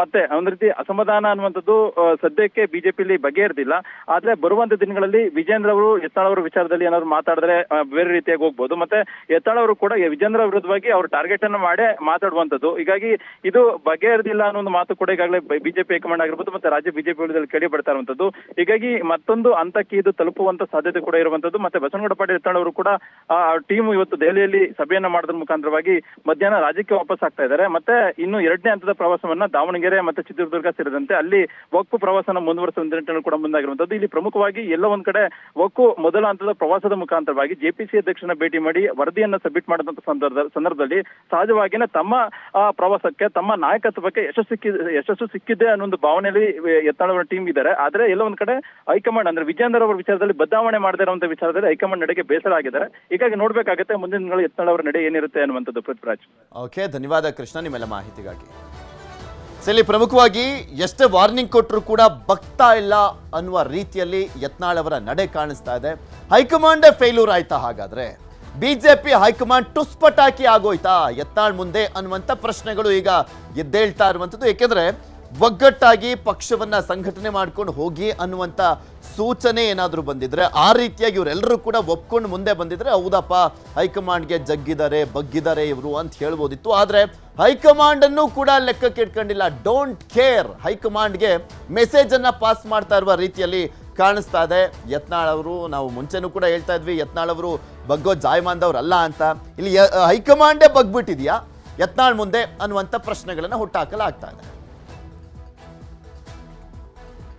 ಮತ್ತೆ ಒಂದ್ ರೀತಿ ಅಸಮಾಧಾನ ಅನ್ನುವಂಥದ್ದು ಸದ್ಯಕ್ಕೆ ಬಿಜೆಪಿಲಿ ಬಗೆಹರಿದಿಲ್ಲ. ಆದ್ರೆ ಬರುವಂತ ದಿನಗಳಲ್ಲಿ ವಿಜೇಂದ್ರ ಅವರು ಎತ್ತಾಳ ಅವರ ವಿಚಾರದಲ್ಲಿ ಏನಾದ್ರು ಮಾತಾಡಿದ್ರೆ ಬೇರೆ ರೀತಿಯಾಗಿ ಹೋಗ್ಬೋದು. ಮತ್ತೆ ಎತ್ತಾಳ ಅವರು ಕೂಡ ವಿಜೇಂದ್ರ ವಿರುದ್ಧವಾಗಿ ಅವ್ರ ಟಾರ್ಗೆಟ್ ಅನ್ನು ಮಾಡೇ ಮಾತಾಡುವಂತದ್ದು ಹೀಗಾಗಿ ಇದು ಬಗೆಹರಿದಿಲ್ಲ ಅನ್ನೋ ಒಂದು ಮಾತು ಕೂಡ ಈಗಾಗಲೇ ಬಿಜೆಪಿ ಹೈಕಮಾಂಡ್ ಆಗಿರ್ಬೋದು ಮತ್ತೆ ರಾಜ್ಯ ಬಿಜೆಪಿ ವಿರುದ್ಧದಲ್ಲಿ ಕೇಳಿ ಬರ್ತಾ ಇರುವಂತದ್ದು ಹೀಗಾಗಿ ಮತ್ತೊಂದು ಹಂತಕ್ಕೆ ಇದು ತಲುಪುವಂತ ಸಾಧ್ಯತೆ ಕೂಡ ಇರುವಂತದ್ದು ಮತ್ತೆ ಬಸವನಗೌಡ ಪಾಟೀಲ್ ಅವರು ಕೂಡ ಆ ಟೀಮ್ ಇವತ್ತು ದೆಹಲಿಯಲ್ಲಿ ಸಭೆಯನ್ನ ಮಾಡೋದ್ರ ಮುಖಾಂತರವಾಗಿ ಮಧ್ಯಾಹ್ನ ರಾಜ್ಯಕ್ಕೆ ವಾಪಸ್ ಆಗ್ತಾ ಇದ್ದಾರೆ. ಮತ್ತೆ ಇನ್ನು ಎರಡನೇ ಹಂತದ ಪ್ರವಾಸವನ್ನ ದಾವಣಗೆರೆ ಮತ್ತೆ ಚಿತ್ರದುರ್ಗ ಸೇರಿದಂತೆ ಅಲ್ಲಿ ಒಕ್ಕು ಪ್ರವಾಸನ ಮುಂದುವರಿಸುವ ನಿಟ್ಟಿನಲ್ಲಿ ಕೂಡ ಮುಂದಾಗಿರುವಂತದ್ದು ಇಲ್ಲಿ ಪ್ರಮುಖವಾಗಿ ಎಲ್ಲ ಒಂದ್ ಕಡೆ ಒಕ್ಕು ಮೊದಲ ಹಂತದ ಪ್ರವಾಸದ ಮುಖಾಂತರವಾಗಿ ಜೆಪಿಸಿ ಅಧ್ಯಕ್ಷನ ಭೇಟಿ ಮಾಡಿ ವರದಿಯನ್ನ ಸಬ್ಮಿಟ್ ಮಾಡಿದಂತ ಸಂದರ್ಭ ಸಂದರ್ಭದಲ್ಲಿ ಸಹಜವಾಗಿನ ತಮ್ಮ ಆ, ಪ್ರವಾಸಕ್ಕೆ ತಮ್ಮ ನಾಯಕತ್ವಕ್ಕೆ ಯಶಸ್ಸು ಸಿಕ್ಕಿದೆ ಯಶಸ್ಸು ಸಿಕ್ಕಿದೆ ಅನ್ನೋ ಒಂದು ಭಾವನೆಯಲ್ಲಿ ಯತ್ನಾಳ್ ಟೀಮ್ ಇದ್ದಾರೆ. ಆದ್ರೆ ಎಲ್ಲ ಒಂದ್ ಕಡೆ ಹೈಕಮಾಂಡ್ ಅಂದ್ರೆ ವಿಜೇಂದರ್ ಅವರ ವಿಚಾರದಲ್ಲಿ ಬದಲಾವಣೆ ಮಾಡದೇ ಇರುವಂತ ವಿಚಾರದಲ್ಲಿ ಹೈಕಮಾಂಡ್ ನಡೆಗೆ ಬೇಸರ ಆಗಿದ್ದಾರೆ ಹೀಗಾಗಿ ನೋಡ್ಬೇಕಾಗತ್ತೆ ಮುಂದಿನ ದಿನಗಳು ಯತ್ನಾಳ್ ಅವರ ನಡೆ ಏನಿರುತ್ತೆ ಅನ್ನುವಂಥದ್ದು ಪೃಥ್ವಿರಾಜ್. ಓಕೆ, ಧನ್ಯವಾದ ಕೃಷ್ಣ, ನಿಮ್ಮೆಲ್ಲ ಮಾಹಿತಿಗಾಗಿ. ಇಲ್ಲಿ ಪ್ರಮುಖವಾಗಿ ಎಷ್ಟೇ ವಾರ್ನಿಂಗ್ ಕೊಟ್ಟರು ಕೂಡ ಬಗ್ತಾ ಇಲ್ಲ ಅನ್ನುವ ರೀತಿಯಲ್ಲಿ ಯತ್ನಾಳ್ ಅವರ ನಡೆ ಕಾಣಿಸ್ತಾ ಇದೆ. ಹೈಕಮಾಂಡೇ ಫೇಲ್ಯೂರ್ ಆಯ್ತಾ ಹಾಗಾದ್ರೆ? ಬಿಜೆಪಿ ಹೈಕಮಾಂಡ್ ಟುಸ್ಪಟಾಕಿ ಆಗೋಯ್ತಾ? ಯತ್ನಾಳ್ ಮುಂದೆ ಅನ್ನುವಂಥ ಪ್ರಶ್ನೆಗಳು ಈಗ ಎದ್ದೇಳ್ತಾ ಇರುವಂಥದ್ದು. ಏಕೆಂದರೆ ಒಗ್ಗಟ್ಟಾಗಿ ಪಕ್ಷವನ್ನ ಸಂಘಟನೆ ಮಾಡ್ಕೊಂಡು ಹೋಗಿ ಅನ್ನುವಂಥ ಸೂಚನೆ ಏನಾದರೂ ಬಂದಿದ್ರೆ, ಆ ರೀತಿಯಾಗಿ ಇವರೆಲ್ಲರೂ ಕೂಡ ಒಪ್ಕೊಂಡು ಮುಂದೆ ಬಂದಿದ್ರೆ ಹೌದಪ್ಪ, ಹೈಕಮಾಂಡ್ಗೆ ಜಗ್ಗಿದ್ದಾರೆ, ಬಗ್ಗಿದ್ದಾರೆ ಇವರು ಅಂತ ಹೇಳ್ಬೋದಿತ್ತು. ಆದರೆ ಹೈಕಮಾಂಡನ್ನು ಕೂಡ ಲೆಕ್ಕಕ್ಕೆ ಇಟ್ಕೊಂಡಿಲ್ಲ ಡೋಂಟ್ ಕೇರ್. ಹೈಕಮಾಂಡ್ಗೆ ಮೆಸೇಜನ್ನು ಪಾಸ್ ಮಾಡ್ತಾ ಇರುವ ರೀತಿಯಲ್ಲಿ ಕಾಣಿಸ್ತಾ ಇದೆ. ಯತ್ನಾಳ್ ಅವರು, ನಾವು ಮುಂಚೆನೂ ಕೂಡ ಹೇಳ್ತಾ ಇದ್ವಿ, ಯತ್ನಾಳ್ ಅವರು ಬಗ್ಗೋ ಜಾಯಮಾನ್ದವ್ರಲ್ಲ ಅಂತ. ಇಲ್ಲಿ ಹೈಕಮಾಂಡೇ ಬಗ್ಬಿಟ್ಟಿದೆಯಾ ಯತ್ನಾಳ್ ಮುಂದೆ ಅನ್ನುವಂಥ ಪ್ರಶ್ನೆಗಳನ್ನು ಹುಟ್ಟಾಕಲಾಗ್ತಾ ಇದೆ.